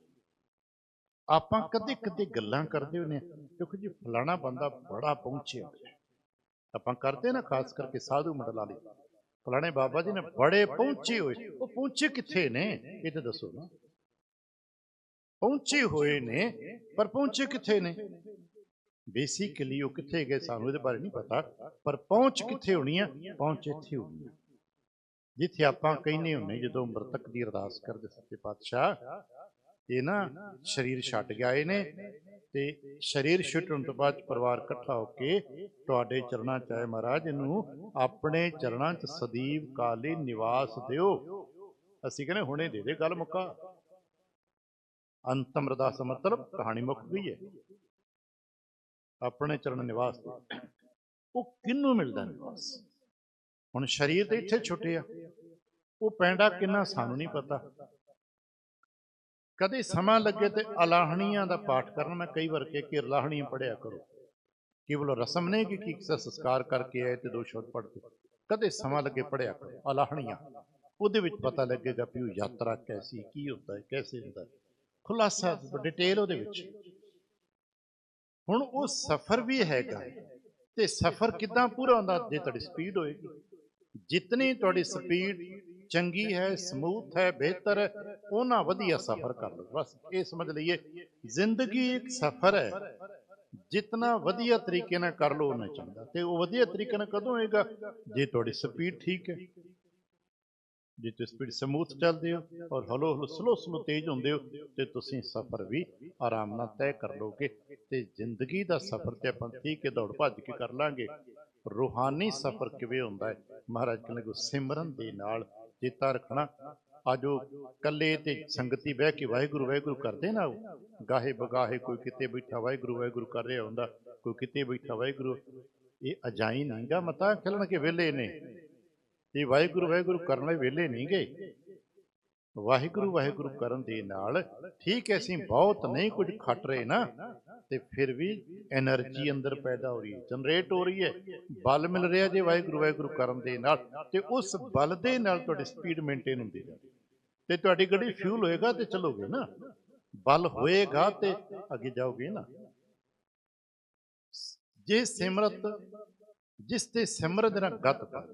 ਆਪਾਂ ਕਦੇ ਕਦੇ ਗੱਲਾਂ ਕਰਦੇ ਹੁੰਦੇ ਕਿਉਂਕਿ ਜੀ ਫਲਾਣਾ ਬੰਦਾ ਬੜਾ ਪਹੁੰਚਿਆ ਹੋਇਆ ਆਪਾਂ ਕਰਦੇ ਨਾ, ਖਾਸ ਕਰਕੇ ਸਾਧੂ ਮੰਡਲਾਂ ਲਈ ਫਲਾਣੇ ਬਾਬਾ ਜੀ ਨੇ ਬੜੇ ਪਹੁੰਚੇ ਹੋਏ। ਉਹ ਪਹੁੰਚੇ ਕਿੱਥੇ ਨੇ? ਇਹ ਤਾਂ ਦੱਸੋ ਨਾ। ਪਹੁੰਚੇ ਹੋਏ ਨੇ, ਪਰ ਪਹੁੰਚੇ ਕਿੱਥੇ ਨੇ? ਬੇਸਿਕਲੀ ਉਹ ਕਿੱਥੇ ਗਏ ਸਾਨੂੰ ਇਹਦੇ ਬਾਰੇ ਨਹੀਂ ਪਤਾ ਪਰ ਪਹੁੰਚ ਕਿੱਥੇ ਹੋਣੀ ਆ ਪਹੁੰਚ ਇੱਥੇ ਹੋਣੀ ਆ। ਜਿੱਥੇ ਆਪਾਂ ਕਹਿੰਦੇ ਹੁੰਨੇ ਜਦੋਂ ਮਰਤਕ ਦੀ ਅਰਦਾਸ ਕਰਦੇ ਸੱਚੇ ਪਾਤਸ਼ਾਹ ਇਹ ਨਾ ਸਰੀਰ ਛੱਡ ਗਿਆ ਇਹ ਨੇ ਤੇ ਸਰੀਰ ਛੁੱਟਣ ਤੋਂ ਬਾਅਦ ਪਰਿਵਾਰ ਇਕੱਠਾ ਹੋ ਕੇ ਤੁਹਾਡੇ ਚਰਨਾਂ ਚ ਆਏ ਮਹਾਰਾਜ ਇਹਨੂੰ ਆਪਣੇ ਚਰਨਾਂ ਚ ਸਦੀਵ ਕਾਲੀ ਨਿਵਾਸ ਦਿਓ। ਅਸੀਂ ਕਹਿੰਦੇ ਹੁਣੇ ਦੇ ਦੇ ਗੱਲ ਮੁੱਕਾ। ਅੰਤਮ ਅਰਦਾਸ ਮਤਲਬ ਕਹਾਣੀ ਮੁੱਕ ਗਈ ਹੈ। ਆਪਣੇ ਚਰਨ ਨਿਵਾਸ ਦਿਓ। ਉਹ ਕਿਹਨੂੰ ਮਿਲਦਾ ਨਿਵਾਸ? ਹੁਣ ਸਰੀਰ ਤੇ ਇੱਥੇ ਛੁੱਟਿਆ ਉਹ ਪੈਂਡਾ ਕਿੰਨਾ ਸਾਨੂੰ ਨਹੀਂ ਪਤਾ। ਕਦੇ ਸਮਾਂ ਲੱਗੇ ਤੇ ਅਲਾਹਣੀਆਂ ਦਾ ਪਾਠ ਕਰਨ, ਮੈਂ ਕਈ ਵਾਰ ਕਿਹਾ ਕਿ ਅਲਾਹਣੀਆਂ ਪੜਿਆ ਕਰੋ। ਕੇਵਲ ਰਸਮ ਨਹੀਂ ਕਿ ਕਿਸੇ ਸੰਸਕਾਰ ਕਰਕੇ ਆਏ ਤੇ ਦੋ ਸ਼ਬਦ ਪੜ੍ਹਦੇ ਕਦੇ ਸਮਾਂ ਲੱਗੇ ਪੜਿਆ ਕਰੋ, ਅਲਾਹਣੀਆਂ। ਉਹਦੇ ਵਿੱਚ ਪਤਾ ਲੱਗੇਗਾ ਵੀ ਉਹ ਯਾਤਰਾ ਕੈਸੀ, ਕੀ ਹੁੰਦਾ ਹੈ, ਕੈਸੇ ਹੁੰਦਾ ਖੁਲਾਸਾ ਡਿਟੇਲ ਉਹਦੇ ਵਿੱਚ। ਹੁਣ ਉਹ ਸਫ਼ਰ ਵੀ ਹੈਗਾ। ਤੇ ਸਫ਼ਰ ਕਿਦਾਂ ਪੂਰਾ ਹੁੰਦਾ? ਜੇ ਤੁਹਾਡੀ ਸਪੀਡ ਹੋਏਗੀ। ਜਿਤਨੀ ਤੁਹਾਡੀ ਸਪੀਡ ਚੰਗੀ ਹੈ ਸਮੂਥ ਹੈ, ਬਿਹਤਰ ਹੈ ਉਹਨਾਂ ਵਧੀਆ ਸਫ਼ਰ ਕਰ ਲਓ। ਬਸ ਇਹ ਸਮਝ ਲਈਏ। ਜ਼ਿੰਦਗੀ ਇੱਕ ਸਫ਼ਰ ਹੈ। ਜਿਤਨਾ ਵਧੀਆ ਤਰੀਕੇ ਨਾਲ ਕਰ ਲਓ ਉਹਨਾਂ ਚੰਗਾ। ਤੇ ਉਹ ਵਧੀਆ ਤਰੀਕੇ ਨਾਲ ਕਦੋਂ ਹੋਏਗਾ? ਜੇ ਤੁਹਾਡੀ ਸਪੀਡ ਠੀਕ ਹੈ। ਜੇ ਤੁਸੀਂ ਸਪੀਡ ਸਮੂਥ ਚੱਲਦੇ ਹੋ ਔਰ ਹਲੋ ਹਲੋ ਸਲੋ ਸਲੋ ਤੇਜ਼ ਹੁੰਦੇ ਹੋ, ਤੇ ਤੁਸੀਂ ਸਫ਼ਰ ਵੀ ਆਰਾਮ ਨਾਲ ਤੈਅ ਕਰ ਲਓਗੇ। ਤੇ ਜ਼ਿੰਦਗੀ ਦਾ ਸਫ਼ਰ ਤੇ ਆਪਾਂ ਠੀਕ ਹੈ, ਦੌੜ ਭੱਜ ਕੇ ਕਰ ਲਾਂਗੇ। ਰੂਹਾਨੀ ਸਫ਼ਰ ਕਿਵੇਂ ਹੁੰਦਾ ਹੈ? ਮਹਾਰਾਜ ਕਹਿੰਦੇ ਕੋ ਸਿਮਰਨ ਦੇ ਨਾਲ ਚੇਤਾ ਰੱਖਣਾ। ਆਜੋ ਕੱਲੇ ਤੇ ਸੰਗਤੀ ਬਹਿ ਕੇ ਵਾਹਿਗੁਰੂ ਵਾਹਿਗੁਰੂ ਕਰਦੇ ਨਾ ਉਹ। ਗਾਹੇ ਬਗਾਹੇ ਕੋਈ ਕਿਤੇ ਬੈਠਾ ਵਾਹਿਗੁਰੂ ਵਾਹਿਗੁਰੂ ਕਰ ਰਿਹਾ ਹੁੰਦਾ, ਕੋਈ ਕਿਤੇ ਬੈਠਾ ਵਾਹਿਗੁਰੂ। ਇਹ ਅਜਾਈ ਨਹੀਂਗਾ ਮਤਾ ਖਿਲਣ ਕੇ ਵਿਹਲੇ ਨੇ। ਇਹ ਵਾਹਿਗੁਰੂ ਵਾਹਿਗੁਰੂ ਕਰਨ ਲਈ ਵਿਹਲੇ ਨਹੀਂ ਗਏ। ਵਾਹਿਗੁਰੂ ਵਾਹਿਗੁਰੂ ਕਰਨ ਦੇ ਨਾਲ ਠੀਕ ਹੈ ਅਸੀਂ ਬਹੁਤ ਨਹੀਂ ਕੁਝ ਖੱਟ ਰਹੇ ਨਾ। ਤੇ ਫਿਰ ਵੀ એનર્ਜੀ ਅੰਦਰ ਪੈਦਾ ਹੋ ਰਹੀ ਹੈ, ਜਨਰੇਟ ਹੋ ਰਹੀ ਹੈ, ਬਲ ਮਿਲ ਰਿਹਾ ਜੇ ਵਾਹਿਗੁਰੂ ਵਾਹਿਗੁਰੂ ਕਰਨ ਦੇ ਨਾਲ। ਤੇ ਉਸ ਬਲ ਦੇ ਨਾਲ ਤੁਹਾਡੀ ਸਪੀਡ ਮੇਨਟੇਨ ਹੁੰਦੀ ਜਾ ਤੇ ਤੁਹਾਡੀ ਗੱਡੀ ਫਿਊਲ ਹੋਏਗਾ ਤੇ ਚੱਲੋਗੇ ਨਾ। ਬਲ ਹੋਏਗਾ ਤੇ ਅੱਗੇ ਜਾਓਗੇ ਨਾ। ਜੇ ਸਿਮਰਤ, ਜਿਸ ਤੇ ਸਿਮਰਤ ਨਾਲ ਗਤ ਕਰ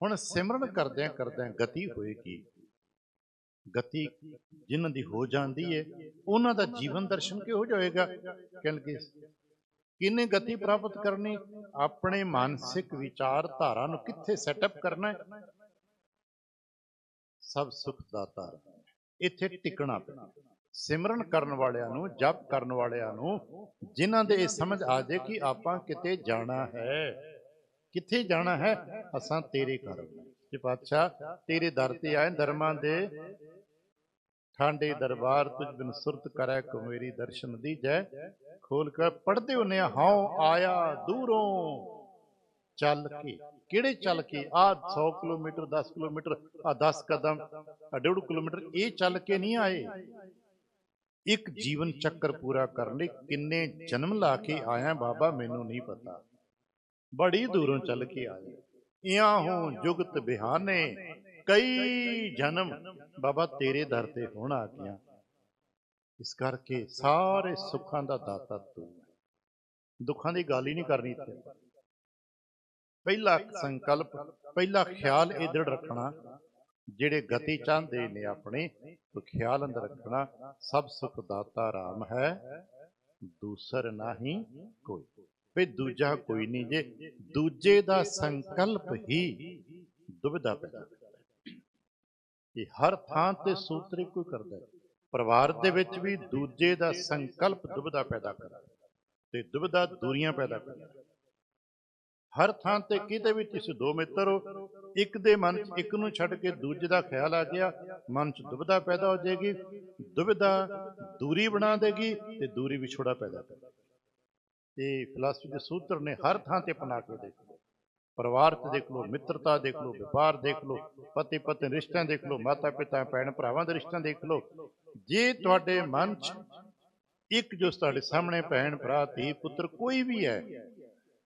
ਹੁਣ ਸਿਮਰਨ ਕਰਦਿਆਂ ਕਰਦਿਆਂ ਗਤੀ ਹੋਏਗੀ। ਗਤੀ ਜਿਨ੍ਹਾਂ ਦੀ ਹੋ ਜਾਂਦੀ ਹੈ ਉਹਨਾਂ ਦਾ ਜੀਵਨ ਦਰਸ਼ਨ ਕਿਹੋ ਜਿਹਾ ਹੋਏਗਾ? ਕਿਉਂਕਿ ਕਿੰਨੇ ਗਤੀ ਪ੍ਰਾਪਤ ਕਰਨੀ? ਆਪਣੇ ਮਾਨਸਿਕ ਵਿਚਾਰ ਧਾਰਾ ਨੂੰ ਕਿੱਥੇ ਸੈਟਅਪ ਕਰਨਾ ਹੈ ਸਭ ਸੁਖ ਦਾਤਾ ਇੱਥੇ ਟਿਕਣਾ ਪੈਣਾ। ਸਿਮਰਨ ਕਰਨ ਵਾਲਿਆਂ ਨੂੰ ਜਪ ਕਰਨ ਵਾਲਿਆਂ ਨੂੰ ਜਿਨ੍ਹਾਂ ਦੇ ਇਹ ਸਮਝ ਆ ਜੇ ਕਿ ਆਪਾਂ ਕਿਤੇ ਜਾਣਾ ਹੈ। ਕਿੱਥੇ ਜਾਣਾ ਹੈ? ਅਸਾਂ ਤੇਰੇ ਘਰ ਜੇ ਪਾਤਸ਼ਾਹ ਤੇਰੇ ਦਰ ਤੇ ਆਏ ਧਰਮਾਂ ਦੇ ਠਾਂਡੇ ਦਰਬਾਰ ਤੁਝ ਬਿਨ ਸੁਰਤ ਕਰੈ ਕੋ ਮੇਰੀ ਦਰਸ਼ਨ ਦੀਜੈ ਖੋਲ ਕੇ ਪੜਦੇ ਹੁੰਨੇ ਆ, ਹਉ ਆਇਆ ਦੂਰੋਂ ਚੱਲ ਕੇ। ਕਿਹੜੇ ਚੱਲ ਕੇ? ਆ 100 ਕਿਲੋਮੀਟਰ 10 ਕਿਲੋਮੀਟਰ, ਆ 10 ਕਦਮ, ਆ 1.5 ਕਿਲੋਮੀਟਰ, ਇਹ ਚੱਲ ਕੇ ਨਹੀਂ ਆਏ। ਇੱਕ ਜੀਵਨ ਚੱਕਰ ਪੂਰਾ ਕਰਨ ਲਈ ਕਿੰਨੇ ਜਨਮ ਲਾ ਕੇ ਆਇਆ ਬਾਬਾ, ਮੈਨੂੰ ਨਹੀਂ ਪਤਾ। ਬੜੀ ਦੂਰੋਂ ਚੱਲ ਕੇ ਆਏ ਇਆਂ ਹੋ ਜੁਗਤ ਬਿਹਾਨੇ ਕਈ ਜਨਮ ਬਾਬਾ ਤੇਰੇ ਦਰ ਤੇ ਹੁਣ ਆ ਗਿਆ ਇਸ ਕਰਕੇ ਸਾਰੇ ਸੁੱਖਾਂ ਦਾ ਦਾਤਾ ਤੂੰ ਹੈ। ਦੁੱਖਾਂ ਦੀ ਗੱਲ ਹੀ ਨਹੀਂ ਕਰਨੀ ਇੱਥੇ। ਪਹਿਲਾ ਸੰਕਲਪ ਪਹਿਲਾ ਖਿਆਲ ਦ੍ਰਿੜ ਰੱਖਣਾ ਜਿਹੜੇ ਗਤੀ ਚਾਹੁੰਦੇ ਨੇ ਆਪਣੇ ਉਹ ਖਿਆਲ ਅੰਦਰ ਰੱਖਣਾ। ਸਭ ਸੁਖ ਦਾਤਾ ਰਾਮ ਹੈ ਦੂਸਰ ਨਹੀਂ ਕੋਈ। ਵੀ ਦੂਜਾ ਕੋਈ ਨਹੀਂ ਜੇ ਦੂਜੇ ਦਾ ਸੰਕਲਪ ਹੀ ਦੁਬਿਧਾ ਪੈਦਾ ਇਹ ਹਰ ਥਾਂ ਤੇ ਸੂਤਰ ਕੋਈ ਕਰਦਾ ਪਰਿਵਾਰ ਦੇ ਵਿੱਚ ਵੀ ਦੂਜੇ ਦਾ ਸੰਕਲਪ ਦੁਬਿਧਾ ਪੈਦਾ ਕਰਦਾ ਹੈ ਤੇ ਦੁਬਿਧਾ ਦੂਰੀਆਂ ਪੈਦਾ ਕਰਦਾ ਹਰ ਥਾਂ ਤੇ ਕਿਤੇ ਵੀ ਤੁਸੀਂ ਦੋ ਮਿੱਤਰ ਹੋ, ਇੱਕ ਦੇ ਮਨ 'ਚ ਇੱਕ ਨੂੰ ਛੱਡ ਕੇ ਦੂਜੇ ਦਾ ਖਿਆਲ ਆ ਗਿਆ, ਮਨ 'ਚ ਦੁਬਿਧਾ ਪੈਦਾ ਹੋ ਜਾਏਗੀ, ਦੁਬਿਧਾ ਦੂਰੀ ਬਣਾ ਦੇਗੀ ਤੇ ਦੂਰੀ ਵਿਛੋੜਾ ਪੈਦਾ ਕਰੇਗੀ। ਤੇ ਫਿਲਾਸਫੀ ਦੇ ਸੂਤਰ ਨੇ ਹਰ ਥਾਂ ਤੇ ਅਪਣਾ ਕੇ ਦੇਖ। ਲਓ ਪਰਿਵਾਰ ਤੇ ਦੇਖ ਲਓ, ਮਿੱਤਰਤਾ ਦੇਖ ਲਓ ਵਪਾਰ ਦੇਖ ਲਓ ਪਤੀ ਪਤਨੀ ਰਿਸ਼ਤਿਆਂ ਦੇਖ ਲਓ ਮਾਤਾ ਪਿਤਾ ਭੈਣ ਭਰਾਵਾਂ ਦੇ ਰਿਸ਼ਤਿਆਂ ਦੇਖ ਲਓ। ਜੇ ਤੁਹਾਡੇ ਮਨ 'ਚ ਇੱਕ ਜੋ ਤੁਹਾਡੇ ਸਾਹਮਣੇ ਭੈਣ, ਭਰਾ, ਧੀ, ਪੁੱਤਰ ਕੋਈ ਵੀ ਹੈ,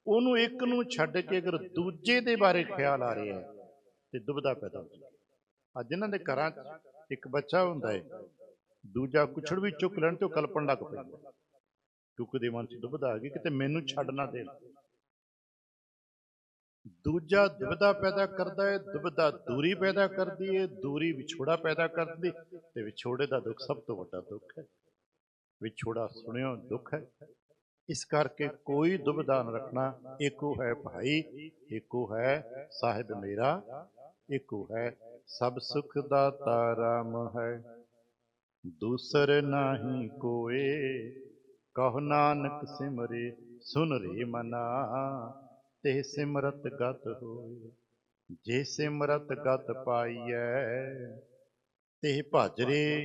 ਉਹਨੂੰ ਇੱਕ ਨੂੰ ਛੱਡ ਕੇ ਅਗਰ ਦੂਜੇ ਦੇ ਬਾਰੇ ਖਿਆਲ ਆ ਰਿਹਾ ਹੈ, ਤੇ ਦੁਬਦਾ ਪੈਦਾ ਹੋ ਅੱਜ ਇਹਨਾਂ ਦੇ ਘਰਾਂ 'ਚ ਇੱਕ ਬੱਚਾ ਹੁੰਦਾ ਹੈ, ਦੂਜਾ ਕੁਛੜ ਵੀ ਚੁੱਕ ਲੈਣ ਤੇ ਉਹ ਕਲਪਣ ਲੱਗ ਪੈਂਦਾ ਕਿਉਂਕਿ ਦੇ ਮਨ 'ਚ ਦੁਬਦਾ ਆ ਗਈ ਕਿਤੇ ਮੈਨੂੰ ਛੱਡ ਨਾ ਦੇਣ। ਦੂਜਾ ਦੁਬਦਾ ਪੈਦਾ ਕਰਦਾ ਹੈ ਦੁਬਦਾ ਦੂਰੀ ਪੈਦਾ ਕਰਦੀ ਹੈ ਦੂਰੀ ਵਿਛੋੜਾ ਪੈਦਾ ਕਰਦੀ ਤੇ ਵਿਛੋੜੇ ਦਾ ਦੁੱਖ ਸਭ ਤੋਂ ਵੱਡਾ ਦੁੱਖ ਹੈ। ਵਿਛੋੜਾ ਸੁਣਿਓ ਦੁੱਖ ਹੈ। ਇਸ ਕਰਕੇ ਕੋਈ ਦੁਬਦਾ ਨਾ ਰੱਖਣਾ ਏਕੋ ਹੈ ਭਾਈ ਏਕੋ ਹੈ ਸਾਹਿਬ ਮੇਰਾ ਏਕੋ ਹੈ ਸਭ ਸੁਖ ਦਾਤਾ ਰਾਮ ਹੈ ਦੂਸਰ ਨਾਹੀ ਕੋਏ ਕਹੋ ਨਾਨਕ ਸਿਮਰੇ, ਸੁਨ ਰੇ ਮਨਾ, ਤੇ ਸਿਮਰਤ ਗਤ ਹੋਏ। ਜੇ ਸਿਮਰਤ ਗਤ ਪਾਈਐ, ਤੇ ਭਜਰੇ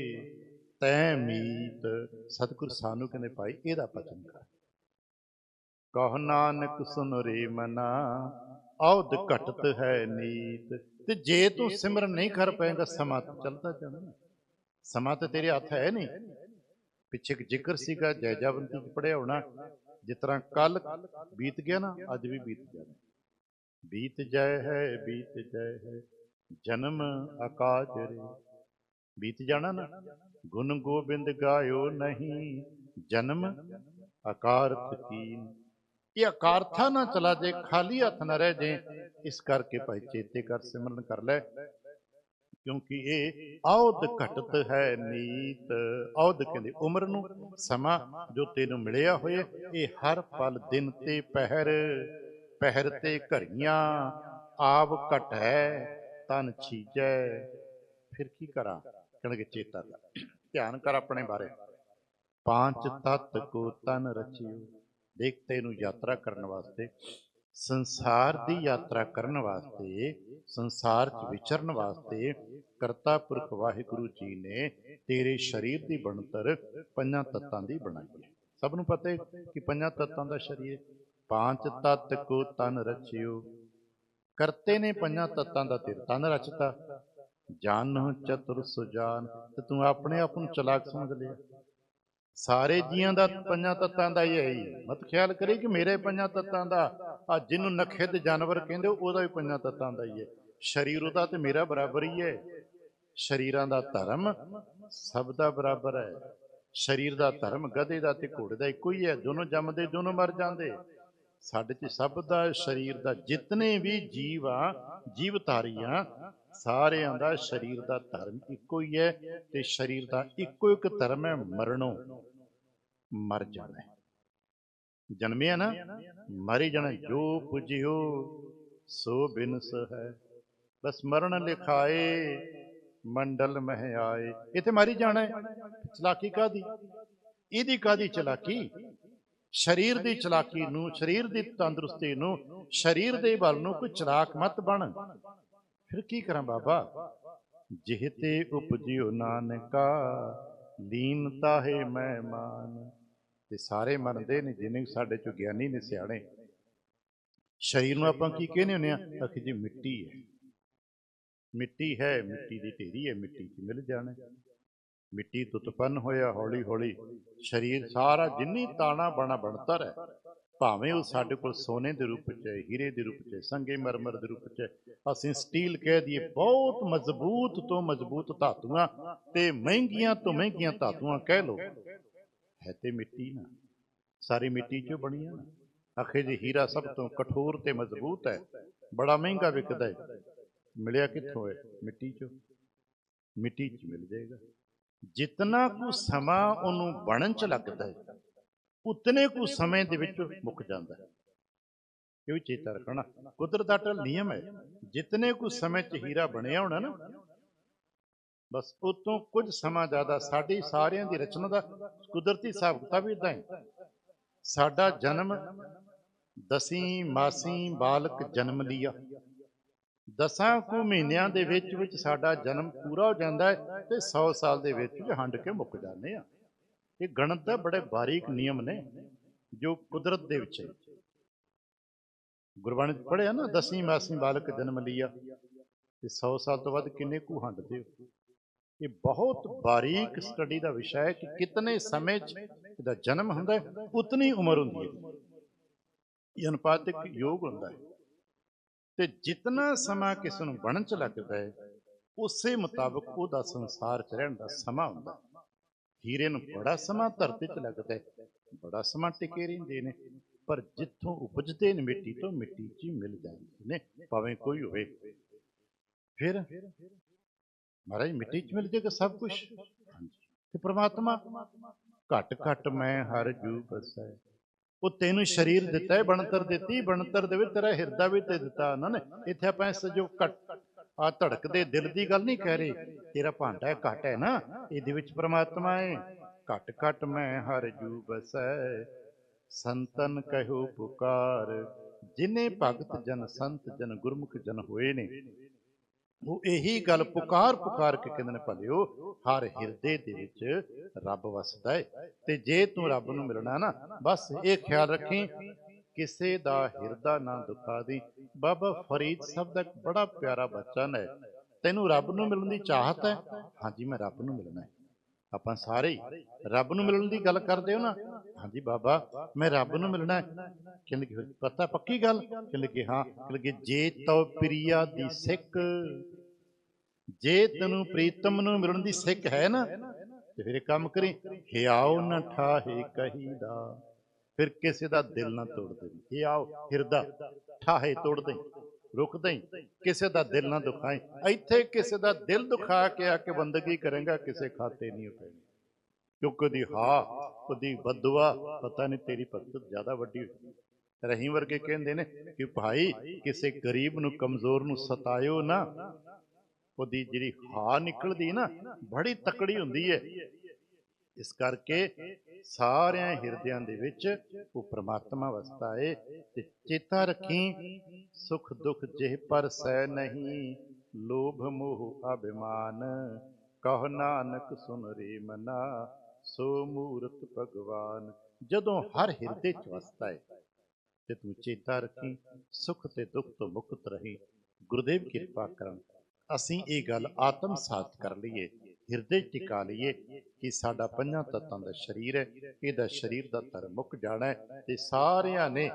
ਤੈ ਮੀਤ। ਸਤਿਗੁਰ ਸਾਨੂੰ ਕਹਿੰਦੇ ਭਾਈ, ਇਹਦਾ ਭਜਨ ਕਰ। ਕਹ ਨਾਨਕ ਸੁਨ ਰੇ ਮਨਾ ਔਦ ਘਟਤ ਹੈ ਨੀਤ। ਤੇ ਜੇ ਤੂੰ ਸਿਮਰਨ ਨਹੀਂ ਕਰ ਪਾਏਗਾ, ਸਮਾਂ ਚੱਲਦਾ ਜਾਣਾ। ਸਮਾਂ ਤਾਂ ਤੇਰੇ ਹੱਥ ਹੈ ਨਹੀਂ। ਪਿੱਛੇ ਇੱਕ ਜ਼ਿਕਰ ਸੀਗਾ ਜੈਜਾਵੰਤੀ ਚ ਪੜਿਆ ਹੋਣਾ ਜਿਸ ਤਰ੍ਹਾਂ ਕੱਲ ਬੀਤ ਗਿਆ ਨਾ ਅੱਜ ਵੀ ਬੀਤ ਜਾਣਾ। ਬੀਤ ਜਾਏ ਹੈ ਬੀਤ ਜਾਏ ਹੈ ਜਨਮ ਆਕਾਜ ਰੇ। ਬੀਤ ਜਾਣਾ ਨਾ ਗੁਣ ਗੋਬਿੰਦ ਗਾਇਓ ਨਹੀਂ ਜਨਮ ਆਕਾਰਤ ਕੀਨ। ਇਹ ਅਕਾਰਥਾ ਨਾ ਚਲਾ ਜੇ ਖਾਲੀ ਹੱਥ ਨਾ ਰਹਿ ਜੇ ਇਸ ਕਰਕੇ ਭਾਈ ਚੇਤੇ ਕਰ ਸਿਮਰਨ ਕਰ ਲੈ। ਕਿਉਂਕਿ ਇਹ ਔਦ ਘਟਤ ਹੈ ਨੀਤ। ਔਦ ਕਹਿੰਦੇ ਉਮਰ ਨੂੰ, ਸਮਾਂ ਜੋ ਤੈਨੂੰ ਮਿਲਿਆ ਹੋਏ ਇਹ ਹਰ ਪਲ ਦਿਨ ਤੇ ਪਹਿਰ ਪਹਿਰ ਤੇ ਘੜੀਆਂ, ਆਪ ਘਟੈ ਤਨ ਛੀਜੈ। ਫਿਰ ਕੀ ਕਰਾਂ? ਕਹਿੰਦੇ ਚੇਤਾ ਕਰ ਧਿਆਨ ਕਰ ਆਪਣੇ ਬਾਰੇ। ਪੰਜ ਤਤ ਕੋ ਤਨ ਰਚਿਓ। ਦੇਖ ਤੈਨੂੰ ਯਾਤਰਾ ਕਰਨ ਵਾਸਤੇ ਸੰਸਾਰ ਦੀ ਯਾਤਰਾ ਕਰਨ ਵਾਸਤੇ ਸੰਸਾਰ 'ਚ ਵਿਚਰਨ ਵਾਸਤੇ ਕਰਤਾ ਪੁਰਖ ਵਾਹਿਗੁਰੂ ਜੀ ਨੇ ਤੇਰੇ ਸਰੀਰ ਦੀ ਬਣਤਰ ਪੰਜਾਂ ਤੱਤਾਂ ਦੀ ਬਣਾਈ ਹੈ। ਸਭ ਨੂੰ ਪਤਾ ਹੈ ਕਿ ਪੰਜਾਂ ਤੱਤਾਂ ਦਾ ਸਰੀਰ ਪੰਜ ਤਤ ਕੋ ਤਨ ਰਚਿਓ। ਕਰਤੇ ਨੇ ਪੰਜਾਂ ਤੱਤਾਂ ਦਾ ਤੇ ਤਨ ਰਚਤਾ। ਜਾਨ ਚਤੁਰ ਸੁਜਾਨ ਤੇ ਤੂੰ ਆਪਣੇ ਆਪ ਨੂੰ ਚਲਾਕ ਸਮਝ ਲਿਆ। ਸਾਰੇ ਜੀਆਂ ਦਾ ਪੰਜਾਂ ਤੱਤਾਂ ਦਾ ਹੀ। ਹੈ ਹੀ। ਮਤ ਖਿਆਲ ਕਰੀ ਕਿ ਮੇਰੇ ਪੰਜਾਂ ਤੱਤਾਂ ਦਾ ਆ ਜਿਹਨੂੰ ਨਖਿੱਧ ਜਾਨਵਰ ਕਹਿੰਦੇ, ਉਹਦਾ ਵੀ ਪੰਜਾਂ ਤੱਤਾਂ ਦਾ ਹੀ ਹੈ। ਸਰੀਰ ਉਹਦਾ ਤੇ ਮੇਰਾ ਬਰਾਬਰ ਹੀ ਹੈ। ਸ਼ਰੀਰਾਂ ਦਾ ਧਰਮ ਸਭ ਦਾ ਬਰਾਬਰ ਹੈ। ਸਰੀਰ ਦਾ ਧਰਮ ਗਧੇ ਦਾ ਤੇ ਘੋੜੇ ਦਾ ਇੱਕੋ ਹੀ ਹੈ। ਦੋਨੋਂ ਜੰਮਦੇ, ਦੋਨੋਂ ਮਰ ਜਾਂਦੇ। ਸਾਡੇ ਚ ਸਭ ਦਾ ਸਰੀਰ ਦਾ ਜਿਤਨੇ ਵੀ ਜੀਵ ਆ ਜੀਵਤਾਰੀਆਂ ਸਾਰਿਆਂ ਦਾ ਸਰੀਰ ਦਾ ਧਰਮ ਇੱਕੋ ਹੀ ਹੈ ਤੇ ਸਰੀਰ ਦਾ ਇੱਕੋ ਇੱਕ ਧਰਮ ਹੈ, ਮਰਨੋਂ ਮਰ ਜਾਣਾ ਜਨਮਿਆ ਨਾ, ਮਾਰੀ ਜਾਣਾ, ਜੋ ਪੁਜਿਓ ਸੋ ਬਿਨਸ ਹੈ ਬਸ ਮਰਨ ਲਿਖਾਏ, ਮੰਡਲ ਮਹਿ ਆਏ। ਇੱਥੇ ਮਾਰੀ ਜਾਣਾ ਹੈ। ਚਲਾਕੀ ਕਾਦੀ ਇਹਦੀ ਕਾਦੀ ਚਲਾਕੀ? ਸਰੀਰ ਦੀ ਚਲਾਕੀ ਨੂੰ, ਸਰੀਰ ਦੀ ਤੰਦਰੁਸਤੀ ਨੂੰ, ਸਰੀਰ ਦੇ ਬਲ ਨੂੰ ਕੋਈ ਚਲਾਕ ਮਤ ਬਣ। ਫਿਰ ਕੀ ਕਰਾਂ ਬਾਬਾ? ਜਿਹ ਤੇ ਉਪਜਿਓ ਨਾਨਕਾ ਲੀਨ ਤਾਹੇ ਮਹਿਮਾਨ। ਤੇ ਸਾਰੇ ਮੰਨਦੇ ਨੇ ਜਿਨੇ ਸਾਡੇ ਚੋਂ ਗਿਆਨੀ ਨੇ ਸਿਆਣੇ। ਸਰੀਰ ਨੂੰ ਆਪਾਂ ਕੀ ਕਹਿੰਦੇ ਹੁੰਦੇ ਆ? ਅਖੀ ਜੀ, ਮਿੱਟੀ ਹੈ। ਮਿੱਟੀ ਹੈ, ਮਿੱਟੀ ਦੀ ਢੇਰੀ ਹੈ, ਮਿੱਟੀ 'ਚ ਮਿਲ ਜਾਣਾ। ਮਿੱਟੀ ਤੋਂ ਉਤਪੰਨ ਹੋਇਆ, ਹੌਲੀ ਹੌਲੀ ਸਰੀਰ ਸਾਰਾ ਜਿੰਨੀ ਤਾਣਾ ਬਣਾ ਬਣਤਰ ਹੈ ਭਾਵੇਂ ਉਹ ਸਾਡੇ ਕੋਲ ਸੋਨੇ ਦੇ ਰੂਪ 'ਚ ਹੈ, ਹੀਰੇ ਦੇ ਰੂਪ 'ਚ ਹੈ, ਸੰਗੇ ਮਰਮਰ ਦੇ ਰੂਪ 'ਚ ਅਸੀਂ ਸਟੀਲ ਕਹਿ ਦਈਏ, ਬਹੁਤ ਮਜ਼ਬੂਤ ਤੋਂ ਮਜ਼ਬੂਤ ਧਾਤੂਆਂ ਤੇ ਮਹਿੰਗੀਆਂ ਤੋਂ ਮਹਿੰਗੀਆਂ ਧਾਤੂਆਂ ਕਹਿ ਲਓ। ਹੈ ਤੇ ਮਿੱਟੀ ਨਾ। ਸਾਰੀ ਮਿੱਟੀ 'ਚੋਂ ਬਣੀ ਹੈ ਨਾ। ਆਖੇ ਜੇ ਹੀਰਾ ਸਭ ਤੋਂ ਕਠੋਰ ਤੇ ਮਜ਼ਬੂਤ ਹੈ। ਬੜਾ ਮਹਿੰਗਾ ਵਿਕਦਾ ਹੈ। ਮਿਲਿਆ ਕਿੱਥੋਂ ਹੈ? ਮਿੱਟੀ 'ਚੋਂ। ਮਿੱਟੀ 'ਚ ਮਿਲ ਜਾਏਗਾ। ਜਿਤਨਾ ਕੁ ਸਮਾਂ ਉਹਨੂੰ ਬਣਨ 'ਚ ਲੱਗਦਾ ਹੈ, ਉਤਨੇ ਕੁ ਸਮੇਂ ਦੇ ਵਿੱਚ ਮੁੱਕ ਜਾਂਦਾ ਹੈ। ਇਹ ਵੀ ਚੇਤਾ ਰੱਖਣਾ ਕੁਦਰਤ ਦਾ ਅਟਲ ਨਿਯਮ ਹੈ। ਜਿਤਨੇ ਕੁ ਸਮੇਂ 'ਚ ਹੀਰਾ ਬਣਿਆ ਹੋਣਾ ਨਾ ਬਸ ਉਤੋਂ ਕੁਝ ਸਮਾਂ ਜ਼ਿਆਦਾ ਸਾਡੀ ਸਾਰਿਆਂ ਦੀ ਰਚਨਾ ਦਾ ਕੁਦਰਤੀ ਹਿਸਾਬ ਕਿਤਾਬ ਵੀ ਇਦਾਂ ਹੈ। ਸਾਡਾ ਜਨਮ ਦਸੀ ਮਾਸੀ ਬਾਲਕ ਜਨਮ ਲਿਆ। ਦਸਾਂ ਕੁ ਮਹੀਨਿਆਂ ਦੇ ਵਿੱਚ ਵਿੱਚ ਸਾਡਾ ਜਨਮ ਪੂਰਾ ਹੋ ਜਾਂਦਾ ਹੈ ਤੇ 100 ਸਾਲ ਦੇ ਵਿੱਚ ਵਿੱਚ ਹੰਡ ਕੇ ਮੁੱਕ ਜਾਂਦੇ ਆ। ਇਹ ਗਣਿਤ ਦਾ ਬੜੇ ਬਾਰੀਕ ਨਿਯਮ ਨੇ ਜੋ ਕੁਦਰਤ ਦੇ ਵਿੱਚ ਹੈ। ਗੁਰਬਾਣੀ ਚ ਪੜਿਆ ਨਾ ਦਸਵੀਂ ਮਾਸੀ ਬਾਲਕ ਜਨਮ ਲਿਆ। ਤੇ 100 ਸਾਲ ਤੋਂ ਬਾਅਦ ਕਿੰਨੇ ਕੁ ਹੰਡਦੇ ਹੋ? ਇਹ ਬਹੁਤ ਬਾਰੀਕ ਸਟੱਡੀ ਦਾ ਵਿਸ਼ਾ ਹੈ ਕਿ ਕਿਤਨੇ ਸਮੇਂ 'ਚ ਇਹਦਾ ਜਨਮ ਹੁੰਦਾ ਹੈ, ਉਤਨੀ ਉਮਰ ਹੁੰਦੀ ਹੈ। ਇਹ ਅਨੁਪਾਤਿਕ ਯੋਗ ਹੁੰਦਾ ਹੈ। ਤੇ ਜਿਤਨਾ ਸਮਾਂ ਕਿਸ ਨੂੰ ਬਣਨ 'ਚ ਲੱਗਦਾ ਹੈ, ਉਸੇ ਮੁਤਾਬਕ ਉਹਦਾ ਸੰਸਾਰ ਚ ਰਹਿਣ ਦਾ ਸਮਾਂ ਹੁੰਦਾ ਹੈ। ਹੀਰੇ ਨੂੰ ਬੜਾ ਸਮਾਂ ਧਰਤੀ 'ਚ ਲੱਗਦਾ ਹੈ, ਬੜਾ ਸਮਾਂ ਟਿਕੇ ਰਹਿੰਦੇ ਨੇ, ਪਰ ਜਿੱਥੋਂ ਉਪਜਦੇ ਨੇ ਮਿੱਟੀ ਤੋਂ ਮਿੱਟੀ 'ਚ ਹੀ ਮਿਲ ਜਾਂਦੇ ਨੇ, ਭਾਵੇਂ ਕੋਈ ਹੋਵੇ। ਫਿਰ ਮਹਾਰਾਜ, ਮਿੱਟੀ 'ਚ ਮਿਲ ਜਾਏਗਾ ਸਭ ਕੁਝ ਤੇ ਪ੍ਰਮਾਤਮਾ, ਘਟ ਘਟ ਮੈਂ ਹਰ ਜੂ ਬਸੈ ਉਹ ਤੈਨੂੰ ਸਰੀਰ ਦਿੱਤਾ ਹੈ, ਬਣਤਰ ਦਿੱਤੀ, ਬਣਤਰ ਦੇ ਵਿੱਚ ਤੇਰਾ ਹਿਰਦਾ ਵੀ ਤੇ ਦਿੱਤਾ ਉਹਨਾਂ ਨੇ। ਇੱਥੇ ਆਪਾਂ ਇਸ ਘਟ, ਆ ਧੜਕਦੇ ਦਿਲ ਦੀ ਗੱਲ ਨਹੀਂ ਕਹਿ ਰਹੇ। ਤੇਰਾ ਭਾਂਡਾ ਹੈ ਘਟ ਹੈ ਨਾ, ਇਹਦੇ ਵਿੱਚ ਪ੍ਰਮਾਤਮਾ ਹੈ। ਘਟ ਘਟ ਮੈਂ ਹਰ ਜੂ ਬਸੈ ਸੰਤਨ ਕਹਿਓ ਪੁਕਾਰ, ਜਿਨੇ ਭਗਤ ਜਨ ਸੰਤ ਜਨ ਗੁਰਮੁਖ ਜਨ ਹੋਏ ਨੇ। ਉਹ ਇਹੀ ਗੱਲ ਪੁਕਾਰ ਪੁਕਾਰ ਕੇ ਕਹਿੰਦੇ ਨੇ ਭਲਿਓ, ਹਰ ਹਿਰਦੇ ਦੇ ਵਿੱਚ ਰੱਬ ਵਸਦਾ ਹੈ ਤੇ ਜੇ ਤੂੰ ਰੱਬ ਨੂੰ ਮਿਲਣਾ ਨਾ, ਬਸ ਇਹ ਖਿਆਲ ਰੱਖੀ, ਕਿਸੇ ਦਾ ਹਿਰਦਾ ਨਾ ਦੁਖਾ ਦੀ ਬਾਬਾ ਫਰੀਦ ਸਾਹਿਬ ਦਾ ਬੜਾ ਪਿਆਰਾ ਬਚਨ ਹੈ, ਤੈਨੂੰ ਰੱਬ ਨੂੰ ਮਿਲਣ ਦੀ ਚਾਹਤ ਹੈ? ਹਾਂਜੀ, ਮੈਂ ਰੱਬ ਨੂੰ ਮਿਲਣਾ ਹੈ। ਆਪਾਂ ਸਾਰੇ ਰੱਬ ਨੂੰ ਮਿਲਣ ਦੀ ਗੱਲ ਕਰਦੇ ਹੋ ਨਾ ਹਾਂਜੀ ਬਾਬਾ, ਮੈਂ ਰੱਬ ਨੂੰ ਮਿਲਣਾ ਹੈ। ਕਹਿੰਦੇ ਕਿ ਪਤਾ ਪੱਕੀ ਗੱਲ? ਕਹਿੰਦੇ ਕਿ ਹਾਂ। ਕਹਿੰਦੇ ਕਿ ਜੇ ਤਉ ਪ੍ਰਿਆ ਦੀ ਸਿੱਖ, ਜੇ ਤੈਨੂੰ ਪ੍ਰੀਤਮ ਨੂੰ ਮਿਲਣ ਦੀ ਸਿੱਖ ਹੈ ਨਾ, ਤੇ ਫਿਰ ਇਹ ਕੰਮ ਕਰੀ ਹਿਆਉ ਨਾ ਠਾਹੇ ਕਹੀਦਾ। ਫਿਰ ਕਿਸੇ ਦਾ ਦਿਲ ਨਾ ਤੋੜ ਦੇ ਹਿਆਉ ਹਿਰਦਾ, ਠਾਹੇ ਤੋੜ ਦੇ ਰੁਕ ਦੇ ਕਿਸੇ ਦਾ ਦਿਲ ਨਾ ਦੁਖਾਏ ਇੱਥੇ ਕਿਸੇ ਦਾ ਦਿਲ ਦੁਖਾ ਕੇ ਆ ਕੇ ਬੰਦਗੀ ਕਰੇਗਾ, ਕਿਸੇ ਖਾਤੇ ਨਹੀਂ ਉਠੇਗਾ। ਕਿਉਂਕਿ ਉਹਦੀ ਹਾ ਉਹਦੀ ਬਦਦੁਆ ਪਤਾ ਨਹੀਂ ਤੇਰੀ ਭਗਤ ਜ਼ਿਆਦਾ ਵੱਡੀ ਹੋਈ। ਰਹੀਮ ਵਰਗੇ ਕਹਿੰਦੇ ਨੇ ਕਿ ਭਾਈ, ਕਿਸੇ ਗਰੀਬ ਨੂੰ, ਕਮਜ਼ੋਰ ਨੂੰ ਸਤਾਇਓ ਨਾ। ਉਹਦੀ ਜਿਹੜੀ ਹਾ ਨਿਕਲਦੀ ਨਾ, ਬੜੀ ਤਕੜੀ ਹੁੰਦੀ ਹੈ ਇਸ ਕਰਕੇ ਸਾਰਿਆਂ ਹਿਰਦਿਆਂ ਦੇ ਵਿੱਚ ਉਹ ਪ੍ਰਮਾਤਮਾ ਵਸਦਾ ਏ ਤੇ ਚੇਤਾ ਰੱਖੀ, ਸੁਖ ਦੁਖ ਜਿਹ ਪਰ ਸਹਿ ਨਹੀਂ, ਲੋਭ ਮੋਹ ਅਭਿਮਾਨ। ਕਹ ਨਾਨਕ ਸੁਨ ਰੇ ਮਨਾ ਸੋ ਮੂਰਤ ਭਗਵਾਨ, ਜਦੋਂ ਹਰ ਹਿਰਦੇ ਚ ਵਸਦਾ ਹੈ ਤੇ ਤੂੰ ਚੇਤਾ ਰੱਖੀ, ਸੁਖ ਤੇ ਦੁੱਖ ਤੋਂ ਮੁਕਤ ਰਹੀ, ਗੁਰਦੇਵ ਕਿਰਪਾ ਕਰਨ ਅਸੀਂ ਇਹ ਗੱਲ ਆਤਮ ਸਾਤ ਕਰ ਲਈਏ। ਹਿਰਦੇ 'ਚ ਟਿਕਾ ਲਈਏ ਕਿ ਸਾਡਾ ਪੰਜਾਂ ਤੱਤਾਂ ਦਾ ਸਰੀਰ ਹੈ, ਇਹਦਾ ਸਰੀਰ ਦਾ ਧਰ ਮੁੱਕ ਜਾਣਾ ਤੇ ਸਾਰਿਆਂ ਨੇ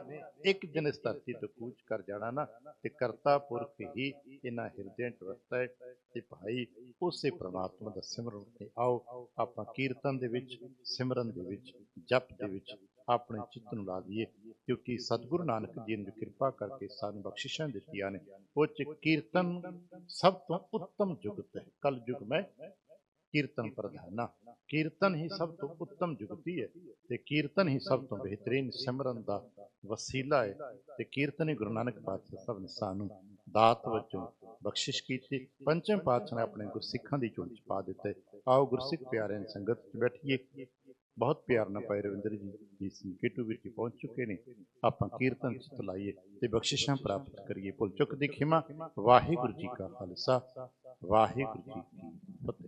ਇੱਕ ਦਿਨ ਇਸ ਧਰਤੀ ਤੋਂ ਕੂਚ ਕਰ ਜਾਣਾ ਨਾ, ਤੇ ਕਰਤਾ ਪੁਰਖ ਹੀ ਇਹਨਾਂ ਹਿਰਦਿਆਂ 'ਚ ਵਸਦਾ ਹੈ ਤੇ ਭਾਈ ਉਸੇ ਪ੍ਰਮਾਤਮਾ ਦਾ ਸਿਮਰਨ ਤੇ ਆਓ, ਆਪਾਂ ਕੀਰਤਨ ਦੇ ਵਿੱਚ, ਸਿਮਰਨ ਦੇ ਵਿੱਚ, ਜਪ ਦੇ ਵਿੱਚ ਆਪਣੇ ਚਿੱਤ ਨੂੰ ਲਾ ਦਈਏ, ਕਿਉਂਕਿ ਸਤਿਗੁਰੂ ਨਾਨਕ ਜੀ ਨੇ ਕਿਰਪਾ ਕਰਕੇ ਸਾਨੂੰ ਬਖਸ਼ਿਸ਼ਾਂ ਦਿੱਤੀਆਂ ਨੇ, ਉਹ ਚ ਕੀਰਤਨ ਸਭ ਤੋਂ ਉੱਤਮ ਜੁਗਤ ਹੈ ਕਲ ਯੁਗ ਮੈਂ ਕੀਰਤਨ ਪ੍ਰਧਾਨਾ ਕੀਰਤਨ ਹੀ ਸਭ ਤੋਂ ਉੱਤਮ ਜੁਗਤੀ ਹੈ ਤੇ ਕੀਰਤਨ ਹੀ ਸਭ ਤੋਂ ਬਿਹਤਰੀਨ ਸਿਮਰਨ ਦਾ ਵਸੀਲਾ ਹੈ ਤੇ ਕੀਰਤਨ ਹੀ ਗੁਰੂ ਨਾਨਕ ਪਾਤਸ਼ਾਹ ਸਾਹਿਬ ਨੇ ਸਾਨੂੰ ਦਾਤ ਵਜੋਂ ਬਖਸ਼ਿਸ਼ ਕੀਤੀ। ਪੰਚਮ ਪਾਤਸ਼ਾਹ ਨੇ ਆਪਣੇ ਗੁਰਸਿੱਖਾਂ ਦੀ ਝੋਲੀ ਚ ਪਾ ਦਿੱਤੇ। ਆਓ ਗੁਰਸਿੱਖ ਪਿਆਰਿਆਂ ਦੀ ਸੰਗਤ ਚ ਬੈਠੀਏ। ਬਹੁਤ ਪਿਆਰ ਨਾਲ ਭਾਈ ਰਵਿੰਦਰ ਜੀ ਜੀ ਸਿੰਘ ਵਿੱਚ ਪਹੁੰਚ ਚੁੱਕੇ ਨੇ। ਆਪਾਂ ਕੀਰਤਨ ਚ ਲਾਈਏ ਤੇ ਬਖਸ਼ਿਸ਼ਾਂ ਪ੍ਰਾਪਤ ਕਰੀਏ। ਭੁੱਲ ਚੁੱਕ ਦੀ ਖਿਮਾ। ਵਾਹਿਗੁਰੂ ਜੀ ਕਾ ਖਾਲਸਾ। ਵਾਹਿਗੁਰੂ ਜੀ ਕੀ